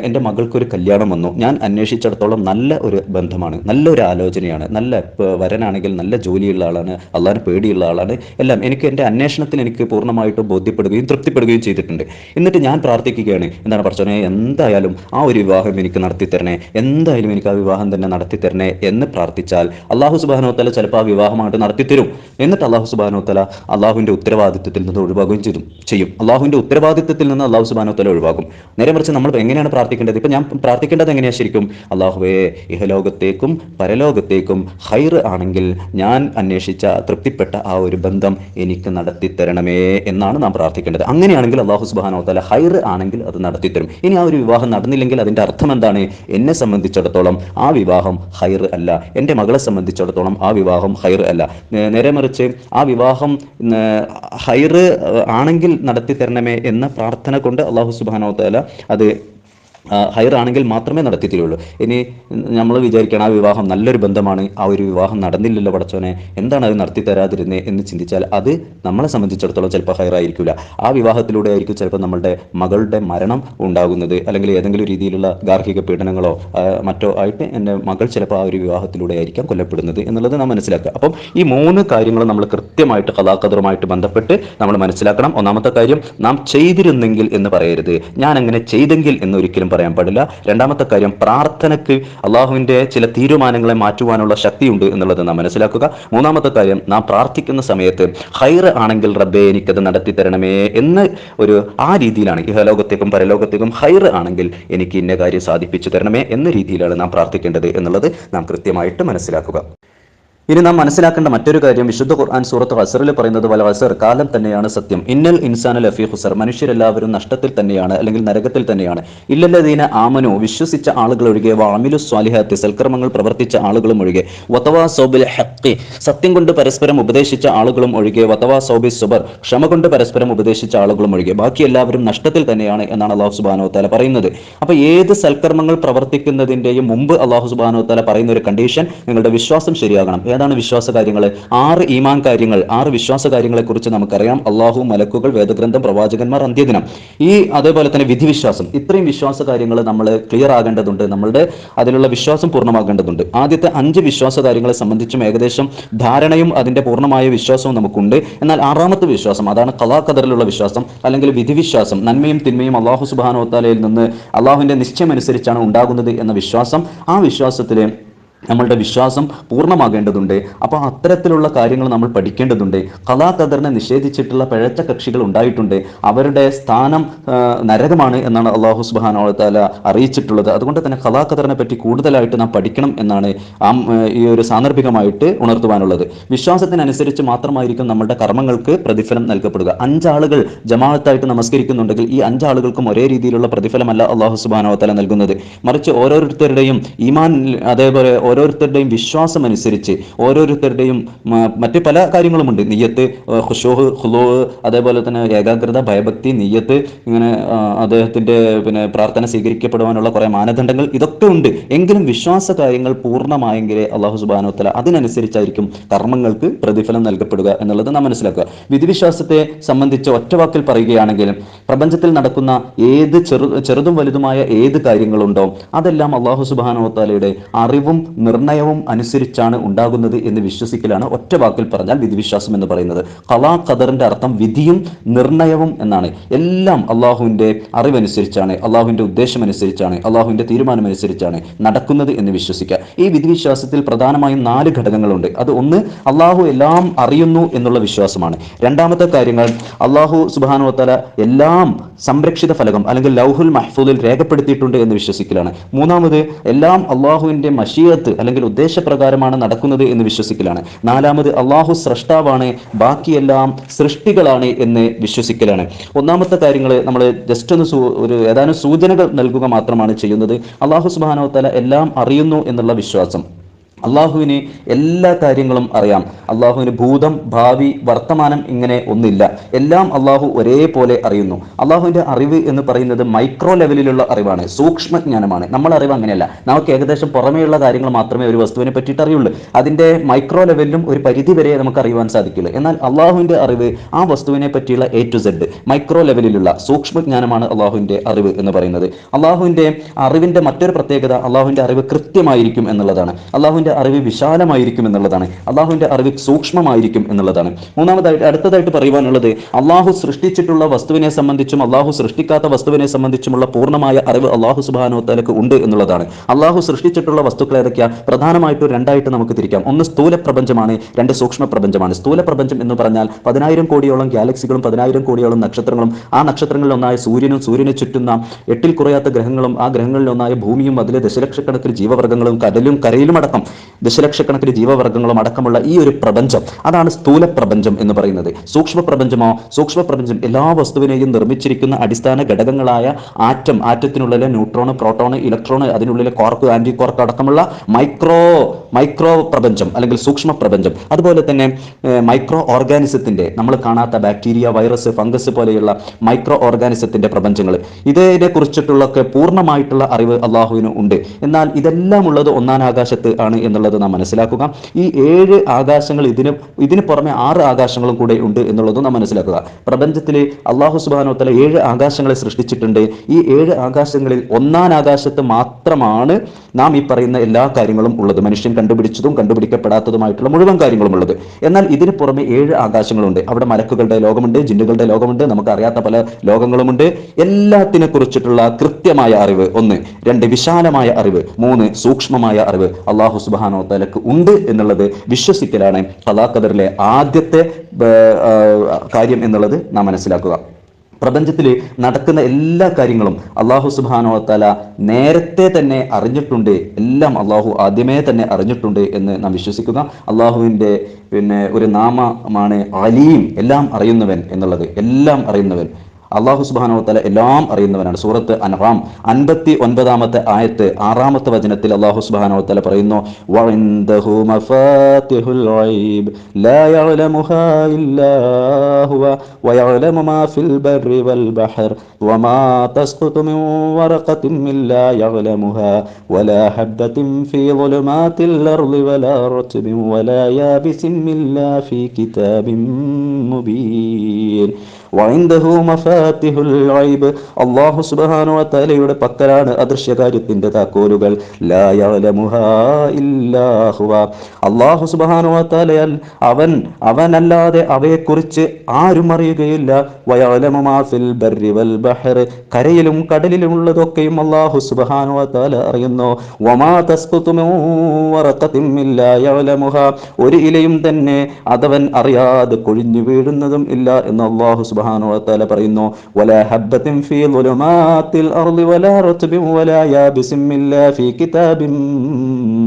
എന്റെ മകൾക്കൊരു കല്യാണം വന്നു. ഞാൻ അന്വേഷിച്ചിടത്തോളം നല്ല ഒരു ബന്ധമാണ് നല്ലൊരു ആലോചനയാണ് നല്ല വരനാണെങ്കിൽ നല്ല ജോലിയുള്ള ആളാണ് അള്ളാഹിന് പേടിയുള്ള ആളാണ്. എല്ലാം എനിക്ക് എന്റെ അന്വേഷണത്തിൽ എനിക്ക് പൂർണമായിട്ടും ബോധ്യപ്പെടുകയും തൃപ്തിപ്പെടുകയും ചെയ്തിട്ടുണ്ട്. എന്നിട്ട് ഞാൻ പ്രാർത്ഥിക്കുകയാണ്. എന്താണ് പറഞ്ഞേ എന്തായാലും ആ ഒരു വിവാഹം എനിക്ക് നടത്തി തരണേ എന്തായാലും എനിക്ക് ആ വിവാഹം തന്നെ നടത്തി തരണേ എന്ന് പ്രാർത്ഥിച്ചാൽ അള്ളാഹു സുബാനോത്തല ചിലപ്പോൾ ആ വിവാഹമായിട്ട് നടത്തി തരും എന്നിട്ട് അള്ളാഹു സുബാനോത്തല അള്ളാഹുവിന്റെ ഉത്തരവാദിത്വത്തിൽ നിന്ന് ഒഴിവാകുകയും ചെയ്തു ചെയ്യും. അള്ളാഹുവിന്റെ ഉത്തരവാദിത്വത്തിൽ നിന്ന് അള്ളാഹു സുബാനോത്തല ഒഴിവാക്കും നേരെ മറിച്ച് നമ്മൾ എങ്ങനെയാണ് പ്രാർത്ഥിക്കേണ്ടത്? ഇപ്പം ഞാൻ പ്രാർത്ഥിക്കേണ്ടത് എങ്ങനെയാണ് ശരിക്കും? അള്ളാഹുവേ ഇഹലോകത്തേക്കും പരലോകത്തേക്കും ഹൈർ ആണെങ്കിൽ ഞാൻ അന്വേഷിച്ച തൃപ്തിപ്പെട്ട ആ ഒരു ബന്ധം എനിക്ക് നടത്തി തരണമേ എന്നാണ് നാം പ്രാർത്ഥിക്കേണ്ടത്. അങ്ങനെയാണെങ്കിൽ അള്ളാഹു സുബാനോ തല ഹൈർ ആണെങ്കിൽ അത് നടത്തിത്തരും. ഇനി ആ ഒരു വിവാഹം നടന്നില്ലെങ്കിൽ അതിന്റെ അർത്ഥം എന്താണ്? എന്നെ സംബന്ധിച്ചിടത്തോളം ആ വിവാഹം ഹൈർ അല്ല. എന്റെ മകളെ സംബന്ധിച്ചിടത്തോളം ആ വിവാഹം ഹൈർ അല്ല. നേരെ മറിച്ച് ആ വിവാഹം ഹൈർ ആണെങ്കിൽ നടത്തി തരണമേ എന്ന പ്രാർത്ഥന കൊണ്ട് അള്ളാഹു സുബാനോ തല അത് ആണെങ്കിൽ മാത്രമേ നടത്തി തരുള്ളൂ ഇനി നമ്മൾ വിചാരിക്കണം ആ വിവാഹം നല്ലൊരു ബന്ധമാണ് ആ ഒരു വിവാഹം നടന്നില്ലല്ലോ പടച്ചോനെ എന്താണ് അത് നടത്തി തരാതിരുന്നത് എന്ന് ചിന്തിച്ചാൽ അത് നമ്മളെ സംബന്ധിച്ചിടത്തോളം ചിലപ്പോൾ ഹയറായിരിക്കില്ല ആ വിവാഹത്തിലൂടെ ആയിരിക്കും ചിലപ്പോൾ നമ്മളുടെ മകളുടെ മരണം ഉണ്ടാകുന്നത് അല്ലെങ്കിൽ ഏതെങ്കിലും രീതിയിലുള്ള ഗാർഹിക പീഡനങ്ങളോ മറ്റോ ആയിട്ട് എന്റെ മകൾ ചിലപ്പോൾ ആ ഒരു വിവാഹത്തിലൂടെ ആയിരിക്കാം കൊല്ലപ്പെടുന്നത് എന്നുള്ളത് നാം മനസ്സിലാക്കുക. അപ്പം ഈ മൂന്ന് കാര്യങ്ങൾ നമ്മൾ കൃത്യമായിട്ട് കഥാകഥറുമായിട്ട് ബന്ധപ്പെട്ട് നമ്മൾ മനസ്സിലാക്കണം. ഒന്നാമത്തെ കാര്യം നാം ചെയ്തിരുന്നെങ്കിൽ എന്ന് പറയരുത്. ഞാൻ അങ്ങനെ ചെയ്തെങ്കിൽ എന്ന് ഒരിക്കലും പറയാൻ പാടില്ല. രണ്ടാമത്തെ കാര്യം പ്രാർത്ഥനയ്ക്ക് അള്ളാഹുവിന്റെ ചില തീരുമാനങ്ങളെ മാറ്റുവാനുള്ള ശക്തിയുണ്ട് എന്നുള്ളത് നാം മനസ്സിലാക്കുക. മൂന്നാമത്തെ കാര്യം നാം പ്രാർത്ഥിക്കുന്ന സമയത്ത് ഹൈർ ആണെങ്കിൽ റബ്ബേ എനിക്കത് നടത്തി തരണമേ എന്ന് ഒരു ആ രീതിയിലാണ് ഇഹലോകത്തേക്കും പരലോകത്തേക്കും ഹൈർ ആണെങ്കിൽ എനിക്ക് ഇന്ന കാര്യം സാധിപ്പിച്ചു തരണമേ എന്ന രീതിയിലാണ് നാം പ്രാർത്ഥിക്കേണ്ടത് എന്നുള്ളത് നാം കൃത്യമായിട്ട് മനസ്സിലാക്കുക. ഇനി നാം മനസ്സിലാക്കേണ്ട മറ്റൊരു കാര്യം വിശുദ്ധ ഖുർആൻ സൂറത്ത് ഹസറിൽ പറയുന്നത് വല ഹസർ കാലം തന്നെയാണ് സത്യം. ഇന്നൽ ഇൻസാന ലഫി ഹുസർ മനുഷ്യരെല്ലാവരും നഷ്ടത്തിൽ തന്നെയാണ് അല്ലെങ്കിൽ നരകത്തിൽ തന്നെയാണ്. ഇല്ലല്ലദീന ആമനു വിശ്വസിച്ച ആളുകൾ ഒഴികെ വാമിലു സ്വാലിഹാത്തി സൽക്കർമ്മങ്ങൾ പ്രവർത്തിച്ച ആളുകളും ഒഴികെ വതവാ സോബിൽ ഹക്കി സത്യം കൊണ്ട് പരസ്പരം ഉപദേശിച്ച ആളുകളും ഒഴികെ വതവാ സോബി സുബർ ക്ഷമ കൊണ്ട് പരസ്പരം ഉപദേശിച്ച ആളുകളും ഒഴികെ ബാക്കി എല്ലാവരും നഷ്ടത്തിൽ തന്നെയാണ് എന്നാണ് അള്ളാഹു സുബാനോ താല പറയുന്നത്. അപ്പൊ ഏത് സൽക്കർമ്മങ്ങൾ പ്രവർത്തിക്കുന്നതിന്റെയും മുമ്പ് അള്ളാഹു സുബാനോ താല പറയുന്ന ഒരു കണ്ടീഷൻ നിങ്ങളുടെ വിശ്വാസം ശരിയാകണം. ഏതാണ് വിശ്വാസ കാര്യങ്ങൾ ആറ് ഈമാൻ കാര്യങ്ങൾ ആറ് വിശ്വാസ കാര്യങ്ങളെ കുറിച്ച് നമുക്കറിയാം. അള്ളാഹു മലക്കുകൾ വേദഗ്രന്ഥം പ്രവാചകന്മാർ അന്ത്യദിനം. ഈ അതേപോലെ തന്നെ വിധിവിശ്വാസം. ഇത്രയും വിശ്വാസ കാര്യങ്ങൾ നമ്മൾ ക്ലിയർ ആകേണ്ടതുണ്ട്. നമ്മളുടെ അതിലുള്ള വിശ്വാസം പൂർണമാകേണ്ടതുണ്ട്. ആദ്യത്തെ അഞ്ച് വിശ്വാസ കാര്യങ്ങളെ സംബന്ധിച്ചും ഏകദേശം ധാരണയും അതിന്റെ പൂർണമായ വിശ്വാസവും നമുക്കുണ്ട്. എന്നാൽ ആറാമത്തെ വിശ്വാസം അതാണ് കലാകദറിലുള്ള വിശ്വാസം അല്ലെങ്കിൽ വിധിവിശ്വാസം. നന്മയും തിന്മയും അള്ളാഹു സുബാനോത്താലയിൽ നിന്ന് അള്ളാഹുവിന്റെ നിശ്ചയമനുസരിച്ചാണ് ഉണ്ടാകുന്നത് എന്ന വിശ്വാസം ആ വിശ്വാസത്തിലെ നമ്മളുടെ വിശ്വാസം പൂർണമാകേണ്ടതുണ്ട്. അപ്പോൾ അത്തരത്തിലുള്ള കാര്യങ്ങൾ നമ്മൾ പഠിക്കേണ്ടതുണ്ട്. കലാകദറിനെ നിഷേധിച്ചിട്ടുള്ള പിഴച്ച കക്ഷികൾ ഉണ്ടായിട്ടുണ്ട്. അവരുടെ സ്ഥാനം നരകമാണ് എന്നാണ് അള്ളാഹു സുബാനോളത്താല താല അറിയിച്ചിട്ടുള്ളത്. അതുകൊണ്ട് തന്നെ കലാകദറിനെ പറ്റി കൂടുതലായിട്ട് നാം പഠിക്കണം എന്നാണ് ആ ഈ ഒരു സാന്ദർഭികമായിട്ട് ഉണർത്തുവാനുള്ളത്. വിശ്വാസത്തിനനുസരിച്ച് മാത്രമായിരിക്കും നമ്മുടെ കർമ്മങ്ങൾക്ക് പ്രതിഫലം നൽകപ്പെടുക. അഞ്ചാളുകൾ ജമാഅത്തായിട്ട് നമസ്കരിക്കുന്നുണ്ടെങ്കിൽ ഈ അഞ്ചാളുകൾക്കും ഒരേ രീതിയിലുള്ള പ്രതിഫലമല്ല അള്ളാഹു സുബാനോ തല നൽകുന്നത്. മറിച്ച് ഓരോരുത്തരുടെയും ഈമാൻ അതേപോലെ ഓരോരുത്തരുടെയും വിശ്വാസം അനുസരിച്ച് ഓരോരുത്തരുടെയും മറ്റ് പല കാര്യങ്ങളുമുണ്ട്. നെയ്യത്ത് ഹുഷോഹ് ഹുലോഹ് അതേപോലെ തന്നെ ഏകാഗ്രത ഭയഭക്തി നെയ്യത്ത് ഇങ്ങനെ അദ്ദേഹത്തിന്റെ പിന്നെ പ്രാർത്ഥന സ്വീകരിക്കപ്പെടുവാനുള്ള കുറേ മാനദണ്ഡങ്ങൾ ഇതൊക്കെ ഉണ്ട്. എങ്കിലും വിശ്വാസ കാര്യങ്ങൾ പൂർണമായെങ്കിലേ അള്ളാഹു സുബാനോത്തല അതിനനുസരിച്ചായിരിക്കും കർമ്മങ്ങൾക്ക് പ്രതിഫലം നൽകപ്പെടുക എന്നുള്ളത് നാം മനസ്സിലാക്കുക. വിധിവിശ്വാസത്തെ സംബന്ധിച്ച് ഒറ്റവാക്കിൽ പറയുകയാണെങ്കിൽ പ്രപഞ്ചത്തിൽ നടക്കുന്ന ഏത് ചെറു ചെറുതും വലുതുമായ ഏത് കാര്യങ്ങളുണ്ടോ അതെല്ലാം അള്ളാഹു സുബാനോത്താലയുടെ അറിവും നിർണയവും അനുസരിച്ചാണ് ഉണ്ടാകുന്നത് എന്ന് വിശ്വസിക്കലാണ് ഒറ്റ വാക്കിൽ പറഞ്ഞാൽ വിധിവിശ്വാസം എന്ന് പറയുന്നത്. കലാ ഖദറിന്റെ അർത്ഥം വിധിയും നിർണയവും എന്നാണ്. എല്ലാം അള്ളാഹുവിന്റെ അറിവനുസരിച്ചാണ് അള്ളാഹുവിന്റെ ഉദ്ദേശം അനുസരിച്ചാണ് അള്ളാഹുവിന്റെ തീരുമാനം അനുസരിച്ചാണ് നടക്കുന്നത് എന്ന് വിശ്വസിക്കുക. ഈ വിധിവിശ്വാസത്തിൽ പ്രധാനമായും നാല് ഘടകങ്ങളുണ്ട്. അത് ഒന്ന് അള്ളാഹു എല്ലാം അറിയുന്നു എന്നുള്ള വിശ്വാസമാണ്. രണ്ടാമത്തെ കാര്യങ്ങൾ അള്ളാഹു സുബാനുവത്തല എല്ലാം സംരക്ഷിത ഫലകം അല്ലെങ്കിൽ ലൗഹുൽ മഹ്ഫൂദിൽ രേഖപ്പെടുത്തിയിട്ടുണ്ട് എന്ന് വിശ്വസിക്കലാണ്. മൂന്നാമത് എല്ലാം അള്ളാഹുവിന്റെ മഷീയത്ത് അല്ലെങ്കിൽ ഉദ്ദേശപ്രകാരമാണ് നടക്കുന്നത് എന്ന് വിശ്വസിക്കലാണ്. നാലാമത് അള്ളാഹു സൃഷ്ടാവാണ് ബാക്കിയെല്ലാം സൃഷ്ടികളാണ് എന്ന് വിശ്വസിക്കലാണ്. ഒന്നാമത്തെ കാര്യങ്ങൾ നമ്മൾ ജസ്റ്റ് ഒന്ന് ഒരു ഏതാനും സൂചനകൾ നൽകുക മാത്രമാണ് ചെയ്യുന്നത്. അള്ളാഹു സുബാനോ തല എല്ലാം അറിയുന്നു എന്നുള്ള വിശ്വാസം. അള്ളാഹുവിന് എല്ലാ കാര്യങ്ങളും അറിയാം. അള്ളാഹുവിന് ഭൂതം ഭാവി വർത്തമാനം ഇങ്ങനെ ഒന്നില്ല. എല്ലാം അള്ളാഹു ഒരേപോലെ അറിയുന്നു. അള്ളാഹുവിന്റെ അറിവ് എന്ന് പറയുന്നത് മൈക്രോ ലെവലിലുള്ള അറിവാണ്. സൂക്ഷ്മജ്ഞാനമാണ് നമ്മൾ അറിവ് അങ്ങനെയല്ല. നമുക്ക് ഏകദേശം പുറമേയുള്ള കാര്യങ്ങൾ മാത്രമേ ഒരു വസ്തുവിനെ പറ്റിയിട്ട് അറിയുള്ളൂ. അതിന്റെ മൈക്രോ ലെവലിലും ഒരു പരിധി വരെ നമുക്ക് അറിയുവാൻ സാധിക്കുള്ളൂ എന്നാൽ അള്ളാഹുവിന്റെ അറിവ് ആ വസ്തുവിനെ പറ്റിയുള്ള എ ടു സെഡ് മൈക്രോ ലെവലിലുള്ള സൂക്ഷ്മജ്ഞാനമാണ് അള്ളാഹുവിന്റെ അറിവ് എന്ന് പറയുന്നത്. അള്ളാഹുവിന്റെ അറിവിന്റെ മറ്റൊരു പ്രത്യേകത അള്ളാഹുവിന്റെ അറിവ് കൃത്യമായിരിക്കും എന്നുള്ളതാണ്. അള്ളാഹുവിന്റെ അറിവ് വിശാലമായിരിക്കും എന്നുള്ളതാണ്. അള്ളാഹുവിന്റെ അറിവ് സൂക്ഷ്മമായിരിക്കും എന്നുള്ളതാണ്. മൂന്നാമതായിട്ട് അടുത്തതായിട്ട് പറയുവാനുള്ളത് അള്ളാഹു സൃഷ്ടിച്ചിട്ടുള്ള വസ്തുവിനെ സംബന്ധിച്ചും അള്ളാഹു സൃഷ്ടിക്കാത്ത വസ്തുവിനെ സംബന്ധിച്ചുമുള്ള പൂർണമായ അറിവ് അള്ളാഹു സുബാനോത്തലക്ക് ഉണ്ട് എന്നുള്ളതാണ്. അള്ളാഹു സൃഷ്ടിച്ചിട്ടുള്ള വസ്തുക്കൾ ഏതൊക്കെയാ? പ്രധാനമായിട്ടും രണ്ടായിട്ട് നമുക്ക് തിരിക്കാം. ഒന്ന് സ്ഥൂല പ്രപഞ്ചമാണ് രണ്ട് സൂക്ഷ്മ പ്രപഞ്ചമാണ്. സ്ഥൂല പ്രപഞ്ചം എന്ന് പറഞ്ഞാൽ പതിനായിരം കോടിയോളം ഗാലക്സികളും പതിനായിരം കോടിയോളം നക്ഷത്രങ്ങളും. ആ നക്ഷത്രങ്ങളിൽ ഒന്നായ സൂര്യനും സൂര്യനെ ചുറ്റുന്ന എട്ടിൽ കുറയാത്ത ഗ്രഹങ്ങളും ആ ഗ്രഹങ്ങളിൽ ഒന്നായ ഭൂമിയും അതിലെ ദശലക്ഷക്കണക്കിന് ജീവവർഗങ്ങളും കടലും കരയിലും അടക്കം ദശലക്ഷക്കണക്കിന് ജീവവർഗങ്ങളും അടക്കമുള്ള ഈ ഒരു പ്രപഞ്ചം അതാണ് സ്ഥൂല പ്രപഞ്ചം എന്ന് പറയുന്നത്. സൂക്ഷ്മ പ്രപഞ്ചമോ സൂക്ഷ്മ പ്രപഞ്ചം എല്ലാ വസ്തുവിനെയും നിർമ്മിച്ചിരിക്കുന്ന അടിസ്ഥാന ഘടകങ്ങളായ ആറ്റം ആറ്റത്തിനുള്ളിലെ ന്യൂട്രോൺ പ്രോട്ടോൺ ഇലക്ട്രോൺ അതിനുള്ളിലെ കോർക്ക് ആന്റി കോർക്ക് അടക്കമുള്ള മൈക്രോ മൈക്രോ പ്രപഞ്ചം അല്ലെങ്കിൽ സൂക്ഷ്മ പ്രപഞ്ചം അതുപോലെ തന്നെ മൈക്രോ ഓർഗാനിസത്തിന്റെ നമ്മൾ കാണാത്ത ബാക്ടീരിയ വൈറസ് ഫംഗസ് പോലെയുള്ള മൈക്രോ ഓർഗാനിസത്തിന്റെ പ്രപഞ്ചങ്ങൾ. ഇതിനെ കുറിച്ചിട്ടുള്ളൊക്കെ പൂർണമായിട്ടുള്ള അറിവ് അള്ളാഹുവിന് ഉണ്ട്. എന്നാൽ ഇതെല്ലാം ഉള്ളത് ഒന്നാം ആകാശത്ത് ആണ് എന്നുള്ളത് നാം മനസ്സിലാക്കുക. ഈ ഏഴ് ആകാശങ്ങൾ ഇതിന് ഇതിന് പുറമെ ആറ് ആകാശങ്ങളും കൂടെ ഉണ്ട് എന്നുള്ളതും നാം മനസ്സിലാക്കുക. പ്രപഞ്ചത്തിൽ അള്ളാഹു സുബാനോ തല ഏഴ് ആകാശങ്ങളെ സൃഷ്ടിച്ചിട്ടുണ്ട്. ഈ ഏഴ് ആകാശങ്ങളിൽ ഒന്നാം ആകാശത്ത് മാത്രമാണ് നാം ഈ പറയുന്ന എല്ലാ കാര്യങ്ങളും ഉള്ളത്. മനുഷ്യൻ കണ്ടുപിടിച്ചതും കണ്ടുപിടിക്കപ്പെടാത്തതുമായിട്ടുള്ള മുഴുവൻ കാര്യങ്ങളും ഉള്ളത്. എന്നാൽ ഇതിന് പുറമെ ഏഴ് ആകാശങ്ങളുണ്ട്. അവിടെ മലക്കുകളുടെ ലോകമുണ്ട് ജിന്നുകളുടെ ലോകമുണ്ട് നമുക്ക് അറിയാത്ത പല ലോകങ്ങളുമുണ്ട്. എല്ലാത്തിനെ കുറിച്ചിട്ടുള്ള കൃത്യമായ അറിവ് ഒന്ന് രണ്ട് വിശാലമായ അറിവ് മൂന്ന് സൂക്ഷ്മമായ അറിവ്. അള്ളാഹു സുബാനോ തലക്ക് ഉണ്ട് എന്നുള്ളത് വിശ്വസിക്കലാണ്. കലാഖദറിലെ ആദ്യത്തെ കാര്യം എന്നുള്ളത് നാം മനസ്സിലാക്കുക. പ്രപഞ്ചത്തിൽ നടക്കുന്ന എല്ലാ കാര്യങ്ങളും അള്ളാഹു സുബാനോ തല നേരത്തെ തന്നെ അറിഞ്ഞിട്ടുണ്ട്. എല്ലാം അള്ളാഹു ആദ്യമേ തന്നെ അറിഞ്ഞിട്ടുണ്ട് എന്ന് നാം വിശ്വസിക്കുക. അള്ളാഹുവിന്റെ പിന്നെ ഒരു നാമമാണ് അലീം. എല്ലാം അറിയുന്നവൻ എന്നുള്ളത്. എല്ലാം അറിയുന്നവൻ. അള്ളാഹു സുബാനോത്തല തല എല്ലാം അറിയുന്നവനാണ്. സൂറത്ത് അൻറാം അൻപത്തി ഒൻപതാമത്തെ ആയത്ത് ആറാമത്തെ വചനത്തിൽ അള്ളാഹു സുബാനോ തല പറയുന്നു "വഇൻദഹു മഫാത്തിഹുൽ ഗൈബ്. ലാ യഅലമുഹാ ഇല്ലാ ഹുവ വയഅലമു മാ ഫിൽ ബർരി വൽ ബഹർ വമാ തസ്ഖുതു മിൻ വറഖത്തിൻ ഇല്ലാ യഅലമുഹാ വലാ ഹബ്ബത്തിൻ ഫീ ളുലുമാത്തിൽ അർളി വലാ റത്ബിൻ വലാ യാബിസിൻ ഇല്ലാ ഫീ കിതാബിൻ മുബീൻ വൈന്ദഹു മഫാത്തിഹുൽ ഗൈബ് അല്ലാഹു സുബ്ഹാനഹു വ തആലയുടെ പക്കലാണ് അദൃശ്യകാര്യത്തിന്റെ താക്കോലുകൾ വ അവൻ അവനല്ലാതെ അവയെക്കുറിച്ച് ആരും അറിയുകയില്ല കരയിലും കടലിലും ഉള്ളതൊക്കെയും അള്ളാഹു തആല അറിയുന്നു ഒരു ഇലയും തന്നെ അതവൻ അറിയാതെ കൊഴിഞ്ഞു വീഴുന്നതും ഇല്ല എന്ന് അള്ളാഹു സുബാനു സുബാനുവത്താല പറയുന്നു വല ഹബ്ബത്തിൻ ഫീ ളുലുമാത്തിൽ അർളി വല റത്ബിൻ വല യാബിസിൻ ഇല്ലാ ഫീ കിതാബിൻ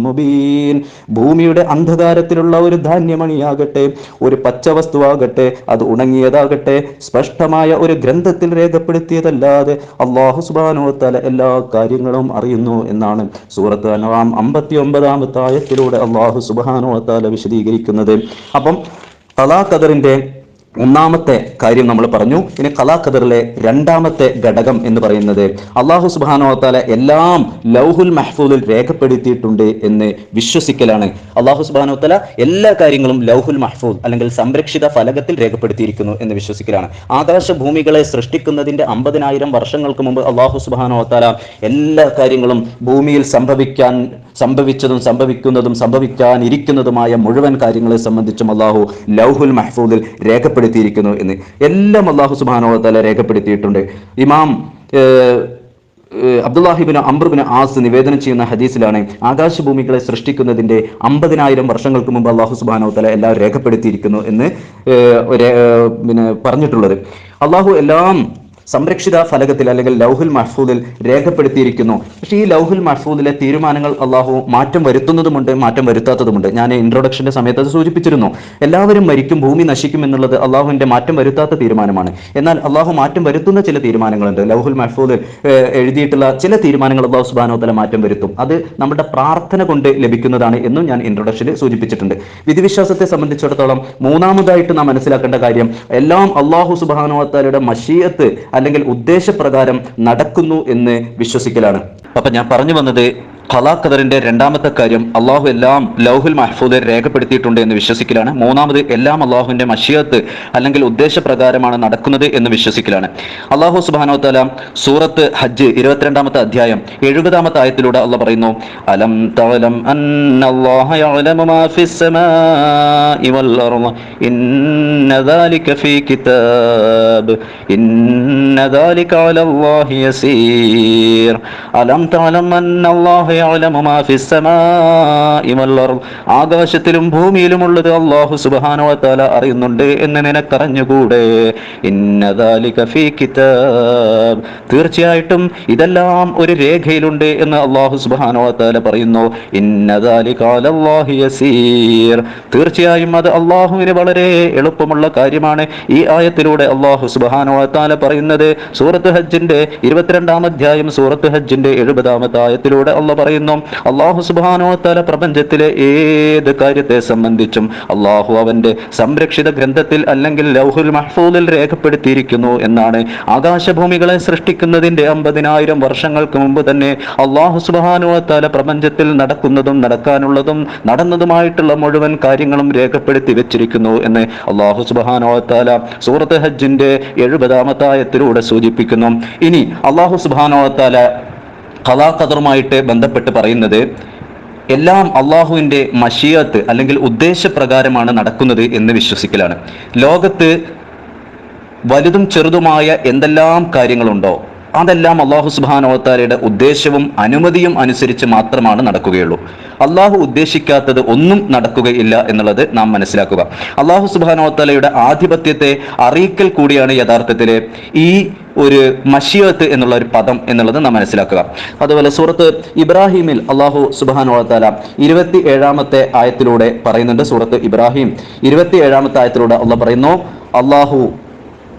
മുബീൻ. ഭൂമിയുടെ അന്ധകാരത്തിലുള്ള ഒരു ധാന്യമണിയാകട്ടെ ഒരു പച്ചവസ്തുവാകട്ടെ അത് ഉണങ്ങിയതാകട്ടെ സ്പഷ്ടമായ ഒരു ഗ്രന്ഥത്തിൽ രേഖപ്പെടുത്തിയതല്ലാതെ അള്ളാഹു സുബാനുവത്താല എല്ലാ കാര്യങ്ങളും അറിയുന്നു എന്നാണ് സൂറത്ത് അനവാം അമ്പത്തി ഒമ്പതാമത്തായത്തിലൂടെ അള്ളാഹു അള്ളാഹു തല വിശദീകരിക്കുന്നത്. അപ്പം തലാഖദറിന്റെ ഒന്നാമത്തെ കാര്യം നമ്മൾ പറഞ്ഞു. ഇനി കലാഖദറിലെ രണ്ടാമത്തെ ഘടകം എന്ന് പറയുന്നത് അള്ളാഹു സുബാനോത്താല എല്ലാം ലൗഹുൽ മഹ്ഫൂലിൽ രേഖപ്പെടുത്തിയിട്ടുണ്ട് എന്ന് വിശ്വസിക്കലാണ്. അള്ളാഹു സുബാനോത്തല എല്ലാ കാര്യങ്ങളും ലൗഹുൽ മഹ്ഫൂൽ അല്ലെങ്കിൽ സംരക്ഷിത ഫലകത്തിൽ രേഖപ്പെടുത്തിയിരിക്കുന്നു എന്ന് വിശ്വസിക്കലാണ്. ആകാശ ഭൂമികളെ സൃഷ്ടിക്കുന്നതിന്റെ അമ്പതിനായിരം വർഷങ്ങൾക്ക് മുമ്പ് അള്ളാഹു സുബാനോത്താല എല്ലാ കാര്യങ്ങളും ഭൂമിയിൽ സംഭവിക്കാൻ സംഭവിച്ചതും സംഭവിക്കുന്നതും സംഭവിക്കാനിരിക്കുന്നതുമായ മുഴുവൻ കാര്യങ്ങളെ സംബന്ധിച്ചും അള്ളാഹു ലൗഹുൽ മഹ്ഫൂദിൽ രേഖപ്പെടുത്തിയിരിക്കുന്നു എന്ന്. എല്ലാം അള്ളാഹു സുബാനോത്തല രേഖപ്പെടുത്തിയിട്ടുണ്ട്. ഇമാം അബ്ദുല്ലാഹിബിന് അംബർബിന് ആസ് നിവേദനം ചെയ്യുന്ന ഹദീസിലാണ് ആകാശഭൂമികളെ സൃഷ്ടിക്കുന്നതിന്റെ അമ്പതിനായിരം വർഷങ്ങൾക്ക് മുമ്പ് അള്ളാഹു സുബാനോ തല എല്ലാം രേഖപ്പെടുത്തിയിരിക്കുന്നു എന്ന് പിന്നെ പറഞ്ഞിട്ടുള്ളത്. അള്ളാഹു എല്ലാം സംരക്ഷിത ഫലകത്തിൽ അല്ലെങ്കിൽ ലൗഹുൽ മഹ്ഫൂദിൽ രേഖപ്പെടുത്തിയിരിക്കുന്നു. പക്ഷേ ഈ ലൗഹുൽ മഹ്ഫൂദിലെ തീരുമാനങ്ങൾ അള്ളാഹു മാറ്റം വരുത്തുന്നതുമുണ്ട് മാറ്റം വരുത്താത്തതുമുണ്ട്. ഞാൻ ഇൻട്രൊഡക്ഷന്റെ സമയത്ത് അത് സൂചിപ്പിച്ചിരുന്നു. എല്ലാവരും മരിക്കും ഭൂമി നശിക്കും എന്നുള്ളത് അള്ളാഹുവിന്റെ മാറ്റം വരുത്താത്ത തീരുമാനമാണ്. എന്നാൽ അള്ളാഹു മാറ്റം വരുത്തുന്ന ചില തീരുമാനങ്ങളുണ്ട്. ലൗഹുൽ മഹ്ഫൂദിൽ എഴുതിയിട്ടുള്ള ചില തീരുമാനങ്ങൾ അള്ളാഹു സുബാനോ തല മാറ്റം വരുത്തും. അത് നമ്മുടെ പ്രാർത്ഥന കൊണ്ട് ലഭിക്കുന്നതാണ് എന്നും ഞാൻ ഇൻട്രൊഡക്ഷനിൽ സൂചിപ്പിച്ചിട്ടുണ്ട്. വിധിവിശ്വാസത്തെ സംബന്ധിച്ചിടത്തോളം മൂന്നാമതായിട്ട് നാം മനസ്സിലാക്കേണ്ട കാര്യം എല്ലാം അള്ളാഹു സുബാനോ താലയുടെ മഷീയത്ത് അല്ലെങ്കിൽ ഉദ്ദേശപ്രകാരം നടക്കുന്നു എന്ന് വിശ്വസിക്കലാണ്. അപ്പൊ ഞാൻ പറഞ്ഞു വന്നത് ഖലാഖദറിന്റെ രണ്ടാമത്തെ കാര്യം അള്ളാഹു എല്ലാം ലൗഹുൽ മഹ്ഫൂദിൽ രേഖപ്പെടുത്തിയിട്ടുണ്ട് എന്ന് വിശ്വസിക്കലാണ്. മൂന്നാമത് എല്ലാം അള്ളാഹുവിന്റെ മഷിയത്ത് അല്ലെങ്കിൽ ഉദ്ദേശപ്രകാരമാണ് നടക്കുന്നത് എന്ന് വിശ്വസിക്കലാണ്. അള്ളാഹു സുബാനോ തല സൂറത്ത് ഹജ്ജ് ഇരുപത്തിരണ്ടാമത്തെ അധ്യായം എഴുപതാമത്തെ ആയത്തിലൂടെ അള്ള പറയുന്നു അലം തഅലം അലം ഫിസ് ആകാശത്തിലും ഭൂമിയിലും ഉള്ളത് അള്ളാഹു സുബാനോത്താല അറിയുന്നുണ്ട് എന്ന് നിനക്കറിഞ്ഞുകൂടെ? കിതാബ്. തീർച്ചയായിട്ടും ഇതെല്ലാം ഒരു രേഖയിലുണ്ട് എന്ന് അള്ളാഹു സുബാനോത്താല പറയുന്നു. തീർച്ചയായും അത് അള്ളാഹുവിന് വളരെ എളുപ്പമുള്ള കാര്യമാണ് ഈ ആയത്തിലൂടെ അള്ളാഹു സുബാനോത്താല പറയുന്നത്. സൂറത്ത് ഹജ്ജിന്റെ ഇരുപത്തിരണ്ടാം അധ്യായം സൂറത്ത് ഹജ്ജിന്റെ എഴുപതാമത്തെ ആയത്തിലൂടെ അള്ള പറയുന്നു. അള്ളാഹു സുബാനോ തല പ്രപഞ്ചത്തിലെ ഏത് കാര്യത്തെ സംബന്ധിച്ചും അള്ളാഹു അവന്റെ സംരക്ഷിത ഗ്രന്ഥത്തിൽ അല്ലെങ്കിൽ ലൗഹുൽ മഹ്ഫൂദിൽ രേഖപ്പെടുത്തിയിരിക്കുന്നു എന്നാണ്. ആകാശഭൂമികളെ സൃഷ്ടിക്കുന്നതിന്റെ അമ്പതിനായിരം വർഷങ്ങൾക്ക് മുമ്പ് തന്നെ അള്ളാഹു സുബാനോ തല പ്രപഞ്ചത്തിൽ നടക്കുന്നതും നടക്കാനുള്ളതും നടന്നതുമായിട്ടുള്ള മുഴുവൻ കാര്യങ്ങളും രേഖപ്പെടുത്തി വെച്ചിരിക്കുന്നു എന്ന് അള്ളാഹു സുബാനോ താല സൂറത്ത് ഹജ്ജിന്റെ എഴുപതാമത്തായത്തിലൂടെ സൂചിപ്പിക്കുന്നു. ഇനി അള്ളാഹു സുബാനോ വതആല ഖലാ ഖദറുമായിട്ട് ബന്ധപ്പെട്ട് പറയുന്നത് എല്ലാം അള്ളാഹുവിന്റെ മഷിയത്ത് അല്ലെങ്കിൽ ഉദ്ദേശപ്രകാരമാണ് നടക്കുന്നത് എന്ന് വിശ്വസിക്കലാണ്. ലോകത്ത് വലുതും ചെറുതുമായ എന്തെല്ലാം കാര്യങ്ങളുണ്ടോ അതെല്ലാം അള്ളാഹു സുബാനോത്താലയുടെ ഉദ്ദേശവും അനുമതിയും അനുസരിച്ച് മാത്രമാണ് നടക്കുകയുള്ളൂ. അള്ളാഹു ഉദ്ദേശിക്കാത്തത് ഒന്നും നടക്കുകയില്ല എന്നുള്ളത് നാം മനസ്സിലാക്കുക. അള്ളാഹു സുബാനോത്താലയുടെ ആധിപത്യത്തെ അറിയിക്കൽ കൂടിയാണ് യഥാർത്ഥത്തിൽ ഈ ഒരു മഷിയത്ത് എന്നുള്ള ഒരു പദം എന്നുള്ളത് നാം മനസ്സിലാക്കുക. അതുപോലെ സൂറത്ത് ഇബ്രാഹിമിൽ അള്ളാഹു സുബാനോത്താല ഇരുപത്തി ഏഴാമത്തെ ആയത്തിലൂടെ പറയുന്നുണ്ട് സൂറത്ത് ഇബ്രാഹിം. ഇരുപത്തി ഏഴാമത്തെ ആയത്തിലൂടെ അള്ളാഹ് പറയുന്നു അള്ളാഹു